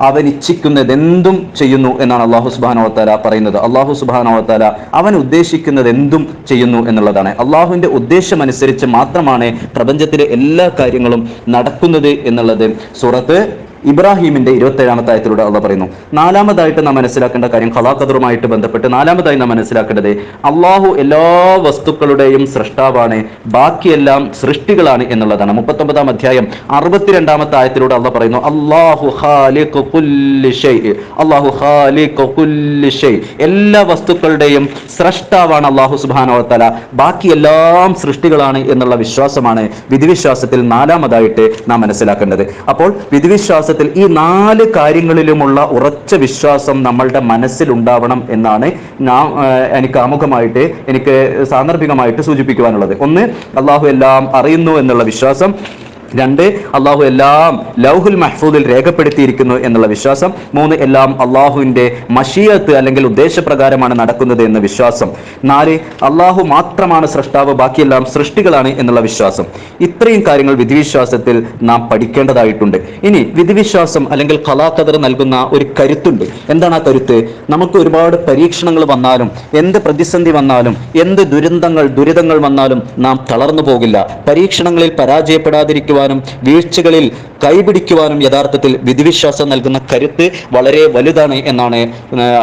അവൻ ഇച്ഛിക്കുന്നത് എന്തും ചെയ്യുന്നു എന്നാണ് അള്ളാഹു സുബാനോത്താല പറയുന്നത്. അള്ളാഹു സുബാനോത്താല അവൻ ഉദ്ദേശിക്കുന്നത് എന്തും ചെയ്യുന്നു എന്നുള്ളതാണ്. അള്ളാഹുവിന്റെ ഉദ്ദേശം അനുസരിച്ച് മാത്രമാണ് പ്രപഞ്ചത്തിലെ എല്ലാ കാര്യങ്ങളും നടക്കുന്നത് എന്നുള്ളത്. സൂറത്ത് ഇബ്രാഹിമിന്റെ ഇരുപത്തി ഏഴാമത്തെ ആയത്തിലൂടെ അള്ള പറയുന്നു നാലാമതായിട്ട് നാം മനസ്സിലാക്കേണ്ട കാര്യം ഖലാഖദറുമായിട്ട് ബന്ധപ്പെട്ട് നാലാമതായി നാം മനസ്സിലാക്കേണ്ടത് അള്ളാഹു എല്ലാ വസ്തുക്കളുടെയും സൃഷ്ടാവാണ് ബാക്കിയെല്ലാം സൃഷ്ടികളാണ് എന്നുള്ളതാണ് മുപ്പത്തൊമ്പതാം അധ്യായം അറുപത്തിരണ്ടാമത്തെ ആയത്തിലൂടെ അള്ള പറയുന്നു അള്ളാഹു. അള്ളാഹു. എല്ലാ വസ്തുക്കളുടെയും സൃഷ്ടാവാണ് അള്ളാഹു സുബ്ഹാനഹു വതആല ബാക്കി എല്ലാം സൃഷ്ടികളാണ് എന്നുള്ള വിശ്വാസമാണ് വിധിവിശ്വാസത്തിൽ നാലാമതായിട്ട് നാം മനസ്സിലാക്കേണ്ടത് അപ്പോൾ വിധിവിശ്വാസത്തിൽ ഈ നാല് കാര്യങ്ങളിലുമുള്ള ഉറച്ച വിശ്വാസം നമ്മളുടെ മനസ്സിലുണ്ടാവണം എന്നാണ് നാം എനിക്ക് ആമുഖമായിട്ട് എനിക്ക് സാന്ദർഭികമായിട്ട് സൂചിപ്പിക്കുവാനുള്ളത്. ഒന്ന് അള്ളാഹു എല്ലാം അറിയുന്നു എന്നുള്ള വിശ്വാസം. രണ്ട് അള്ളാഹു എല്ലാം ലൗഹുൽ മഹ്ഫൂദിൽ രേഖപ്പെടുത്തിയിരിക്കുന്നു എന്നുള്ള വിശ്വാസം. മൂന്ന് എല്ലാം അള്ളാഹുവിന്റെ മഷീയത്ത് അല്ലെങ്കിൽ ഉദ്ദേശപ്രകാരമാണ് നടക്കുന്നത് എന്ന വിശ്വാസം. നാല് അള്ളാഹു മാത്രമാണ് സൃഷ്ടാവ് ബാക്കിയെല്ലാം സൃഷ്ടികളാണ് എന്നുള്ള വിശ്വാസം. ഇത്രയും കാര്യങ്ങൾ വിധിവിശ്വാസത്തിൽ നാം പഠിക്കേണ്ടതായിട്ടുണ്ട്. ഇനി വിധിവിശ്വാസം അല്ലെങ്കിൽ കലാകദർ നൽകുന്ന ഒരു കരുത്തുണ്ട്. എന്താണ് ആ കരുത്ത്? നമുക്ക് ഒരുപാട് പരീക്ഷണങ്ങൾ വന്നാലും എന്ത് പ്രതിസന്ധി വന്നാലും എന്ത് ദുരന്തങ്ങൾ ദുരിതങ്ങൾ വന്നാലും നാം തളർന്നു പോകില്ല. പരീക്ഷണങ്ങളിൽ പരാജയപ്പെടാതിരിക്കുവാനും വീഴ്ചകളിൽ കൈപിടിക്കുവാനും യഥാർത്ഥത്തിൽ വിധിവിശ്വാസം നൽകുന്ന കരുത്ത് വളരെ വലുതാണ് എന്നാണ്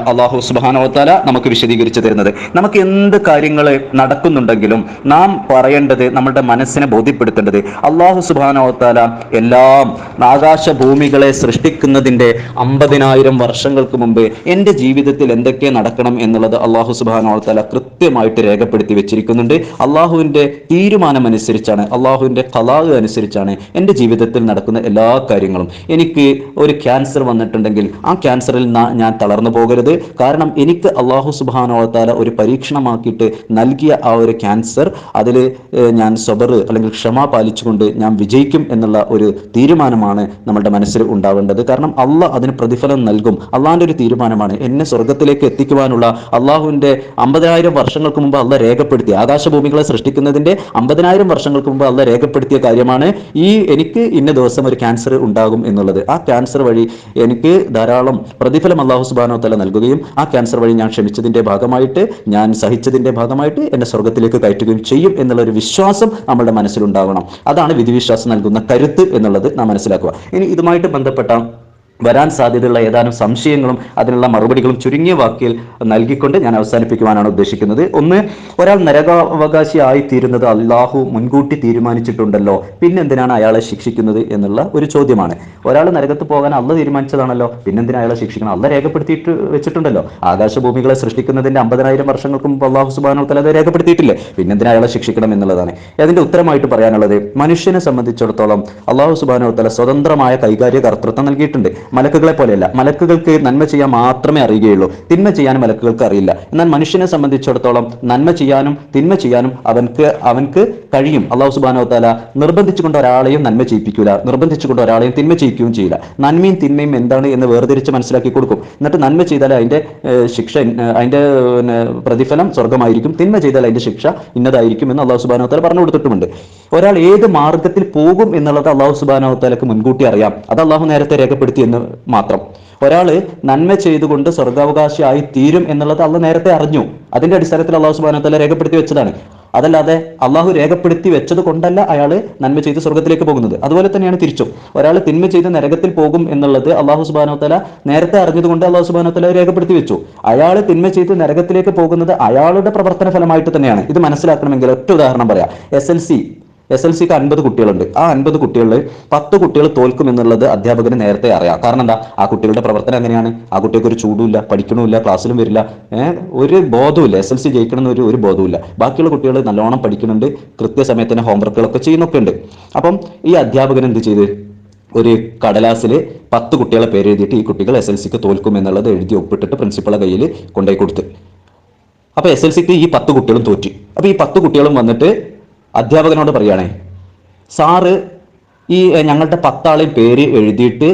അള്ളാഹു സുബാനോത്താല നമുക്ക് വിശദീകരിച്ചു തരുന്നത്. നമുക്ക് എന്ത് കാര്യങ്ങൾ നടക്കുന്നുണ്ടെങ്കിലും നാം പറയേണ്ടത് നമ്മുടെ മനസ്സിനെ ബോധ്യപ്പെടുത്തേണ്ടത് അള്ളാഹു സുബാനോത്താല എല്ലാം ആകാശ ഭൂമികളെ സൃഷ്ടിക്കുന്നതിന്റെ അമ്പതിനായിരം വർഷങ്ങൾക്ക് മുമ്പ് എന്റെ ജീവിതത്തിൽ എന്തൊക്കെ നടക്കണം എന്നുള്ളത് അള്ളാഹു സുബാനോത്താല കൃത്യമായിട്ട് രേഖപ്പെടുത്തി വെച്ചിരിക്കുന്നുണ്ട്. അള്ളാഹുവിന്റെ തീരുമാനമനുസരിച്ചാണ് അള്ളാഹുവിന്റെ കലാഹ് അനുസരിച്ചാണ് എന്റെ ജീവിതത്തിൽ നടക്കുന്ന എല്ലാ കാര്യങ്ങളും. എനിക്ക് ഒരു ക്യാൻസർ വന്നിട്ടുണ്ടെങ്കിൽ ആ ക്യാൻസറിൽ ഞാൻ തളർന്നു പോകരുത്. കാരണം എനിക്ക് അള്ളാഹു സുബാനോളത്താല ഒരു പരീക്ഷണമാക്കിയിട്ട് നൽകിയ ആ ഒരു ക്യാൻസർ അതിൽ ഞാൻ സബർ അല്ലെങ്കിൽ ക്ഷമ പാലിച്ചുകൊണ്ട് ഞാൻ വിജയിക്കും എന്നുള്ള ഒരു തീരുമാനമാണ് നമ്മുടെ മനസ്സിൽ ഉണ്ടാവേണ്ടത്. കാരണം അള്ളാഹ് അതിന് പ്രതിഫലം നൽകും. അള്ളാഹിന്റെ ഒരു തീരുമാനമാണ് എന്നെ സ്വർഗത്തിലേക്ക് എത്തിക്കുവാനുള്ള. അള്ളാഹുവിന്റെ അമ്പതിനായിരം വർഷങ്ങൾക്ക് മുമ്പ് അള്ള രേഖപ്പെടുത്തി ആകാശഭൂമികളെ സൃഷ്ടിക്കുന്നതിന്റെ അമ്പതിനായിരം വർഷങ്ങൾക്ക് മുമ്പ് അള്ള രേഖപ്പെടുത്തിയ കാര്യമാണ് ഈ എനിക്ക് ഇന്ന ദിവസം ഒരു ക്യാൻസർ ഉണ്ടാകും എന്നുള്ളത് ആ ക്യാൻസർ വഴി എനിക്ക് ധാരാളം പ്രതിഫലം അള്ളാഹു സുബാനോ തല നൽകുകയും ആ ക്യാൻസർ വഴി ഞാൻ ക്ഷമിച്ചതിന്റെ ഭാഗമായിട്ട് ഞാൻ സഹിച്ചതിന്റെ ഭാഗമായിട്ട് എന്നെ സ്വർഗത്തിലേക്ക് കയറ്റുകയും ചെയ്യും എന്നുള്ള ഒരു വിശ്വാസം നമ്മുടെ മനസ്സിലുണ്ടാവണം. അതാണ് വിധിവിശ്വാസം നൽകുന്ന കരുത്ത് എന്നുള്ളത് നാം മനസ്സിലാക്കുക. ഇനി ഇതുമായിട്ട് ബന്ധപ്പെട്ട വരാൻ സാധ്യതയുള്ള ഏതാനും സംശയങ്ങളും അതിനുള്ള മറുപടികളും ചുരുങ്ങിയ വാക്കിൽ നൽകിക്കൊണ്ട് ഞാൻ അവസാനിപ്പിക്കുവാനാണ് ഉദ്ദേശിക്കുന്നത്. ഒന്ന് ഒരാൾ നരകാവകാശി ആയിത്തീരുന്നത് അള്ളാഹു മുൻകൂട്ടി തീരുമാനിച്ചിട്ടുണ്ടല്ലോ. പിന്നെന്തിനാണ് അയാളെ ശിക്ഷിക്കുന്നത് എന്നുള്ള ഒരു ചോദ്യമാണ്. ഒരാൾ നരകത്ത് പോകാൻ അല്ല തീരുമാനിച്ചതാണല്ലോ. പിന്നെന്തിനാ അയാളെ ശിക്ഷിക്കണം? അല്ല രേഖപ്പെടുത്തിയിട്ട് വെച്ചിട്ടുണ്ടല്ലോ. ആകാശഭൂമികളെ സൃഷ്ടിക്കുന്നതിന്റെ അമ്പതിനായിരം വർഷങ്ങൾക്ക് മുമ്പ് അള്ളാഹു സുബാനോ തല അത് രേഖപ്പെടുത്തിയിട്ടില്ലേ? പിന്നെന്തിനാ അയാളെ ശിക്ഷിക്കണം എന്നുള്ളതാണ്. അതിന്റെ ഉത്തരമായിട്ട് പറയാനുള്ളത് മനുഷ്യനെ സംബന്ധിച്ചിടത്തോളം അള്ളാഹു സുബാനോ തല സ്വതന്ത്രമായ കൈകാര്യ കർത്തൃത്വം നൽകിയിട്ടുണ്ട്. മലക്കുകളെ പോലെയല്ല. മലക്കുകൾക്ക് നന്മ ചെയ്യാൻ മാത്രമേ അറിയുകയുള്ളൂ. തിന്മ ചെയ്യാൻ മലക്കുകൾക്ക് അറിയില്ല. എന്നാൽ മനുഷ്യനെ സംബന്ധിച്ചിടത്തോളം നന്മ ചെയ്യാനും തിന്മ ചെയ്യാനും അവൻക്ക് അവൻക്ക് കഴിയും. അള്ളാഹു സുബാനോ താല നിർബന്ധിച്ചുകൊണ്ട് ഒരാളെയും നന്മ ചെയ്യിപ്പിക്കില്ല നിർബന്ധിച്ചുകൊണ്ട് ഒരാളെയും തിന്മ ചെയ്യിക്കുകയും ചെയ്യില്ല. നന്മയും തിന്മയും എന്താണ് എന്ന് വേർതിരിച്ച് മനസ്സിലാക്കി കൊടുക്കും. എന്നിട്ട് നന്മ ചെയ്താൽ അതിന്റെ ശിക്ഷ അതിന്റെ പ്രതിഫലം സ്വർഗമായിരിക്കും തിന്മ ചെയ്താൽ അതിന്റെ ശിക്ഷ ഇന്നതായിരിക്കും എന്ന് അള്ളാഹു സുബാനോ താല പറഞ്ഞു കൊടുത്തിട്ടുമുണ്ട്. ഒരാൾ ഏത് മാർഗത്തിൽ പോകും എന്നുള്ളത് അള്ളാഹു സുബാനോ താലക്ക് മുൻകൂട്ടി അറിയാം. അത് അള്ളാഹു നേരത്തെ രേഖപ്പെടുത്തി എന്ന് മാത്രം. ഒരാൾ നന്മ ചെയ്തുകൊണ്ട് സ്വർഗാവകാശിയായി തീരും എന്നുള്ളത് അള്ള നേരത്തെ അറിഞ്ഞു. അതിന്റെ അടിസ്ഥാനത്തിൽ അള്ളാഹു സുബാനത്തല്ല താല രേഖപ്പെടുത്തി വെച്ചതാണ്. അതല്ലാതെ അള്ളാഹു രേഖപ്പെടുത്തി വെച്ചത് കൊണ്ടല്ല അയാൾ നന്മ ചെയ്ത് സ്വർഗത്തിലേക്ക് പോകുന്നത്. അതുപോലെ തന്നെയാണ് തിരിച്ചും. ഒരാൾ തിന്മ ചെയ്ത് നരകത്തിൽ പോകും എന്നുള്ളത് അള്ളാഹു സുബാനോത്തല തല നേരത്തെ അറിഞ്ഞതുകൊണ്ട് അള്ളാഹു സുബാനോത്തല തല രേഖപ്പെടുത്തി വെച്ചു. അയാൾ തിന്മ ചെയ്ത് നരകത്തിലേക്ക് പോകുന്നത് അയാളുടെ പ്രവർത്തന ഫലമായിട്ട് തന്നെയാണ്. ഇത് മനസ്സിലാക്കണമെങ്കിൽ ഒറ്റ ഉദാഹരണം പറയാം. S L C S L സിക്ക് അൻപത് കുട്ടികളുണ്ട്. ആ അൻപത് കുട്ടികളിൽ പത്ത് കുട്ടികൾ തോൽക്കും എന്നുള്ളത് അധ്യാപകന് നേരത്തെ അറിയാം. കാരണം എന്താ? ആ കുട്ടികളുടെ പ്രവർത്തനം എങ്ങനെയാണ്? ആ കുട്ടികൾക്ക് ഒരു ചൂടുമില്ല പഠിക്കണമില്ല ക്ലാസ്സിലും വരില്ല. ഒരു ബോധവുമില്ല. എസ് എൽ സി ജയിക്കണമെന്ന് ഒരു ഒരു ബോധവുമില്ല. ബാക്കിയുള്ള കുട്ടികൾ നല്ലോണം പഠിക്കുന്നുണ്ട്. കൃത്യസമയത്തിന് ഹോംവർക്കുകളൊക്കെ ചെയ്യുന്നൊക്കെ ഉണ്ട് അപ്പം ഈ അധ്യാപകൻ എന്ത് ചെയ്ത്? ഒരു കടലാസിൽ പത്ത് കുട്ടികളെ പേര് എഴുതിയിട്ട് ഈ കുട്ടികൾ എസ് എൽ സിക്ക് തോൽക്കും എന്നുള്ളത് എഴുതി ഒപ്പിട്ടിട്ട് പ്രിൻസിപ്പളെ കയ്യിൽ കൊണ്ടുപോയി കൊടുത്ത്. അപ്പൊ എസ് എൽ സിക്ക് ഈ പത്ത് കുട്ടികളും തോറ്റി. അപ്പൊ ഈ പത്ത് കുട്ടികളും വന്നിട്ട് അധ്യാപകനോട് പറയുകയാണേ സാറ് ഈ ഞങ്ങളുടെ പത്താളെയും പേര് എഴുതിയിട്ട്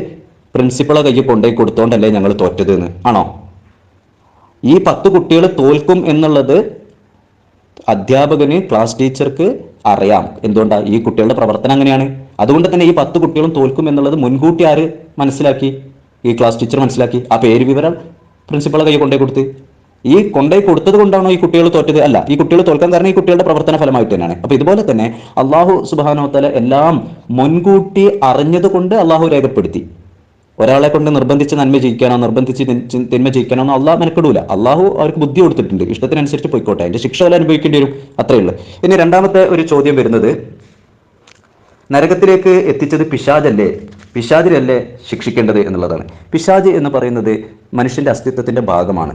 പ്രിൻസിപ്പളെ കയ്യിൽ കൊണ്ടുപോയി കൊടുത്തോണ്ടല്ലേ ഞങ്ങൾ തോറ്റത് എന്ന്. ആണോ? ഈ പത്ത് കുട്ടികൾ തോൽക്കും എന്നുള്ളത് അധ്യാപകന് ക്ലാസ് ടീച്ചർക്ക് അറിയാം. എന്തുകൊണ്ടാ? ഈ കുട്ടികളുടെ പ്രവർത്തനം അങ്ങനെയാണ്. അതുകൊണ്ട് തന്നെ ഈ പത്ത് കുട്ടികളും തോൽക്കും എന്നുള്ളത് മുൻകൂട്ടി ആര് മനസ്സിലാക്കി? ഈ ക്ലാസ് ടീച്ചർ മനസ്സിലാക്കി. ആ പേര് വിവരം പ്രിൻസിപ്പളെ കൈ കൊണ്ടുപോയി കൊടുത്ത്. ഈ കൊണ്ടേ കൊടുത്തത് കൊണ്ടാണോ ഈ കുട്ടികൾ തോറ്റത്? അല്ല ഈ കുട്ടികൾ തോൽക്കാൻ കാരണം ഈ കുട്ടികളുടെ പ്രവർത്തന ഫലമായിട്ട് തന്നെയാണ്. അപ്പൊ ഇതുപോലെ തന്നെ അള്ളാഹു സുബാനോത്തല എല്ലാം മുൻകൂട്ടി അറിഞ്ഞത് കൊണ്ട് അള്ളാഹു രേഖപ്പെടുത്തി. ഒരാളെ കൊണ്ട് നിർബന്ധിച്ച് നന്മ ചെയ്യിക്കാനോ നിർബന്ധിച്ച് തിന്മ ചെയ്യിക്കാനോ അള്ളാഹ് മെനക്കെടൂല. അള്ളാഹു അവർക്ക് ബുദ്ധി കൊടുത്തിട്ടുണ്ട്. ഇഷ്ടത്തിനനുസരിച്ച് പോയിക്കോട്ടെ. അതിന്റെ ശിക്ഷ അവർ അനുഭവിക്കേണ്ടി വരും. അത്രയേ ഉള്ളൂ. ഇനി രണ്ടാമത്തെ ഒരു ചോദ്യം വരുന്നത് നരകത്തിലേക്ക് എത്തിച്ചത് പിശാജല്ലേ പിശാജിലല്ലേ ശിക്ഷിക്കേണ്ടത് എന്നുള്ളതാണ്. പിശാജ് എന്ന് പറയുന്നത് മനുഷ്യന്റെ അസ്തിത്വത്തിന്റെ ഭാഗമാണ്.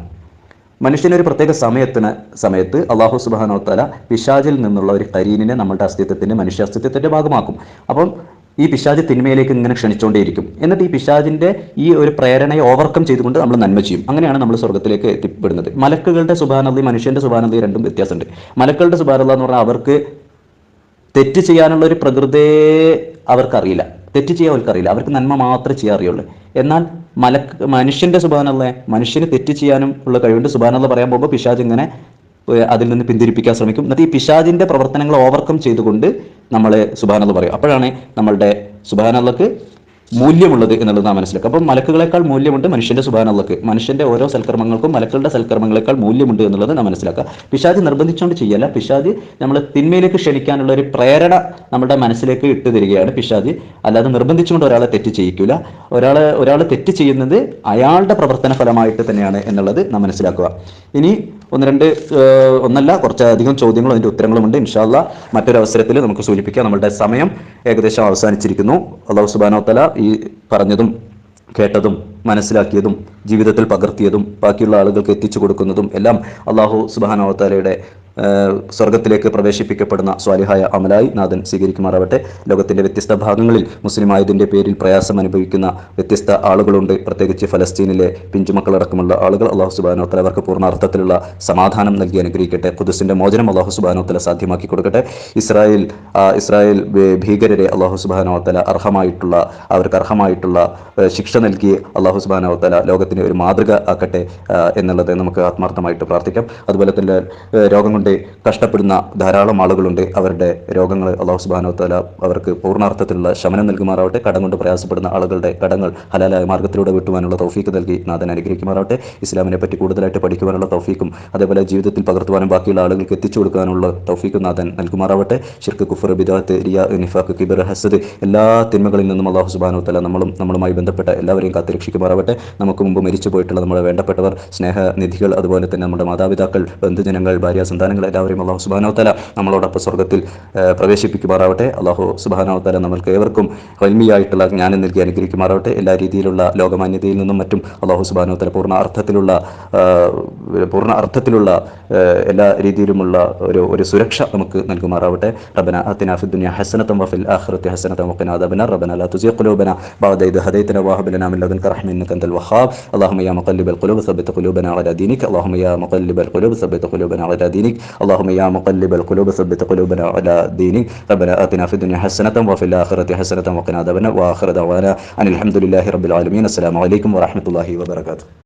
മനുഷ്യന് ഒരു പ്രത്യേക സമയത്തിന് സമയത്ത് അള്ളാഹു സുബാനോത്തല പിശാചിൽ നിന്നുള്ള ഒരു കരീനിനെ നമ്മുടെ അസ്തിത്വത്തിന്റെ മനുഷ്യ അസ്തിത്വത്തിന്റെ ഭാഗമാക്കും. അപ്പം ഈ പിശാജ് തിന്മയിലേക്ക് ഇങ്ങനെ ക്ഷണിച്ചുകൊണ്ടേയിരിക്കും എന്നിട്ട് ഈ പിശാജിന്റെ ഈ ഒരു പ്രേരണയെ ഓവർകം ചെയ്തുകൊണ്ട് നമ്മൾ നന്മ ചെയ്യും. അങ്ങനെയാണ് നമ്മൾ സ്വർഗത്തിലേക്ക് എത്തിപ്പെടുന്നത്. മലക്കുകളുടെ സുബാനന്ദി മനുഷ്യന്റെ സുബാനന്ദി രണ്ടും വ്യത്യാസമുണ്ട്. മലക്കളുടെ സുബാനന്ദ എന്ന് പറഞ്ഞാൽ അവർക്ക് തെറ്റ് ചെയ്യാനുള്ള ഒരു പ്രകൃതിയെ അവർക്കറിയില്ല. തെറ്റ് ചെയ്യാൻ അവർക്കറിയില്ല. അവർക്ക് നന്മ മാത്രമേ ചെയ്യാൻ അറിയുള്ളൂ എന്നാൽ മലക്ക് മനുഷ്യന്റെ സുബാനുള്ള മനുഷ്യന് തെറ്റ് ചെയ്യാനും ഉള്ള കഴിവുണ്ട്. സുബാനുള്ള പറയാൻ പോകുമ്പോൾ പിശാജ് ഇങ്ങനെ അതിൽ നിന്ന് പിന്തിരിപ്പിക്കാൻ ശ്രമിക്കും. എന്നിട്ട് ഈ പിശാജിന്റെ പ്രവർത്തനങ്ങൾ ഓവർകം ചെയ്തുകൊണ്ട് നമ്മൾ സുബാനുള്ള പറയും. അപ്പോഴാണ് നമ്മളുടെ സുബാനുള്ളക്ക് മൂല്യമുള്ളത് എന്നുള്ളത് നാം മനസ്സിലാക്കുക. അപ്പം മലക്കുകളെക്കാൾ മൂല്യമുണ്ട് മനുഷ്യന്റെ സുബാനുള്ളക്ക്. മനുഷ്യന്റെ ഓരോ സൽക്കർമ്മങ്ങൾക്കും മലക്കളുടെ സൽക്കർമ്മങ്ങളെക്കാൾ മൂല്യമുണ്ട് എന്നുള്ളത് നാം മനസ്സിലാക്കുക. പിശാജ് നിർബന്ധിച്ചുകൊണ്ട് ചെയ്യല്ല. പിശാജ് നമ്മൾ തിന്മയിലേക്ക് ക്ഷണിക്കാനുള്ള ഒരു പ്രേരണ നമ്മുടെ മനസ്സിലേക്ക് ഇട്ട് തരികയാണ് പിശാജ്. അല്ലാതെ നിർബന്ധിച്ചുകൊണ്ട് ഒരാളെ തെറ്റ് ചെയ്യിക്കില്ല ഒരാളെ ഒരാൾ തെറ്റ് ചെയ്യുന്നത് അയാളുടെ പ്രവർത്തന ഫലമായിട്ട് തന്നെയാണ് എന്നുള്ളത് നാം മനസ്സിലാക്കുക. ഇനി ഒന്ന് രണ്ട് ഒന്നല്ല കുറച്ചധികം ചോദ്യങ്ങളും അതിന്റെ ഉത്തരങ്ങളും ഉത്തരങ്ങളുമുണ്ട്. ഇൻഷാല്ല മറ്റൊരു അവസരത്തിൽ നമുക്ക് സൂചിപ്പിക്കാം. നമ്മുടെ സമയം ഏകദേശം അവസാനിച്ചിരിക്കുന്നു. അള്ളാഹു സുബാനോത്തല ഈ പറഞ്ഞതും കേട്ടതും മനസ്സിലാക്കിയതും ജീവിതത്തിൽ പകർത്തിയതും ബാക്കിയുള്ള ആളുകൾക്ക് എത്തിച്ചു കൊടുക്കുന്നതും എല്ലാം അള്ളാഹു സുബാനാവത്താലയുടെ സ്വർഗത്തിലേക്ക് പ്രവേശിപ്പിക്കപ്പെടുന്ന സ്വാലിഹായ അമലായി നാഥൻ സ്വീകരിക്കുമാറാവട്ടെ. ലോകത്തിന്റെ വ്യത്യസ്ത ഭാഗങ്ങളിൽ മുസ്ലിമായതിന്റെ പേരിൽ പ്രയാസം അനുഭവിക്കുന്ന വ്യത്യസ്ത ആളുകളുണ്ട്. പ്രത്യേകിച്ച് ഫലസ്തീനിലെ പിഞ്ചുമക്കളടക്കമുള്ള ആളുകൾ അള്ളാഹു സുബാനോത്തല അവർക്ക് പൂർണ അർത്ഥത്തിലുള്ള സമാധാനം നൽകി അനുഗ്രഹിക്കട്ടെ. ഖുദുസിന്റെ മോചനം അള്ളാഹു സുബാനോത്തല സാധ്യമാക്കി കൊടുക്കട്ടെ. ഇസ്രായേൽ ഇസ്രായേൽ ഭീകരരെ അള്ളാഹു സുബാനോത്തല അർഹമായിട്ടുള്ള അവർക്ക് അർഹമായിട്ടുള്ള ശിക്ഷ നൽകി അള്ളാഹു സുബാനോത്തല ലോകത്തിന് ഒരു മാതൃക ആക്കട്ടെ എന്നുള്ളത് നമുക്ക് ആത്മാർത്ഥമായിട്ട് പ്രാർത്ഥിക്കാം. അതുപോലെ തന്നെ രോഗം കൊണ്ട് കഷ്ടപ്പെടുന്ന ധാരാളം ആളുകളുണ്ട്. അവരുടെ രോഗങ്ങൾ അള്ളാഹു സുബാനോത്തല അവർക്ക് പൂർണാർത്ഥത്തിലുള്ള ശമനം നൽകുമാറാവട്ടെ. കടം കൊണ്ട് പ്രയാസപ്പെടുന്ന ആളുകളുടെ കടങ്ങൾ ഹലാലായ മാർഗത്തിലൂടെ വിട്ടുവാനുള്ള തൗഫീക്ക് നൽകി നാഥൻ അനുഗ്രഹിക്കുമാറാവട്ടെ. ഇസ്ലാമിനെ പറ്റി കൂടുതലായിട്ട് പഠിക്കുവാനുള്ള തൗഫീക്കും അതേപോലെ ജീവിതത്തിൽ പകർത്തുവാനും ബാക്കിയുള്ള ആളുകൾക്ക് എത്തിച്ചു കൊടുക്കാനുള്ള തൗഫീക്കും നാഥൻ നൽകുമാറാവട്ടെ. ഷിർക്ക് കുഫർ ബിദാത്ത് റിയ നിഫാഖ് കിബർ ഹസദ് എല്ലാ തിന്മകളിൽ നിന്നും അള്ളാഹു സുബാനു തല നമ്മളും നമ്മളുമായി ബന്ധപ്പെട്ട എല്ലാവരെയും പറവട്ടെ നമുക്ക് മുമ്പ് മരിച്ചു പോയിട്ടുള്ള നമ്മുടെ വേണ്ടപ്പെട്ടവർ സ്നേഹനിധികൾ അതുപോലെ തന്നെ നമ്മുടെ മാതാപിതാക്കൾ ബന്ധുജനങ്ങൾ ഭാര്യ സന്താനങ്ങൾ എല്ലാവരെയും അള്ളാഹു സുബാനോത്തല നമ്മളോടൊപ്പം സ്വർഗത്തിൽ പ്രവേശിപ്പിക്കുമാറാവട്ടെ. അള്ളാഹു സുബാനോത്തല നമ്മൾക്ക് ഏവർക്കും വൽമിയായിട്ടുള്ള ജ്ഞാനം നൽകി അനുഗ്രഹിക്കുമാറാവട്ടെ. എല്ലാ രീതിയിലുള്ള ലോകമാന്യതയിൽ നിന്നും മറ്റും അള്ളാഹു സുബാനോത്തല പൂർണ അർത്ഥത്തിലുള്ള പൂർണ അർത്ഥത്തിലുള്ള എല്ലാ രീതിയിലുമുള്ള ഒരു ഒരു സുരക്ഷ നമുക്ക് നൽകുമാറാവട്ടെ. റബന അത്തിന ഫിദ്ദുനിയ ഹസനത്തം വഫിൽ ആഖിറത്തി ഹസനത്തം വഖിന അദബന റബന ലാ തുസീഖ് ഖുലൂബന. ബഅദ ഇദ് ഹദൈതന വഹബ് ലനാ മിൻ ലദുൻക إنك أنت الوهاب. اللهم يا مقلب القلوب ثبت قلوبنا على دينك. اللهم يا مقلب القلوب ثبت قلوبنا على دينك. اللهم يا مقلب القلوب ثبت قلوبنا على دينك. ربنا آتنا في الدنيا حسنة وفي الآخرة حسنة وقنا عذاب النار. وآخر دعوانا أن الحمد لله رب العالمين. السلام عليكم ورحمة الله وبركاته.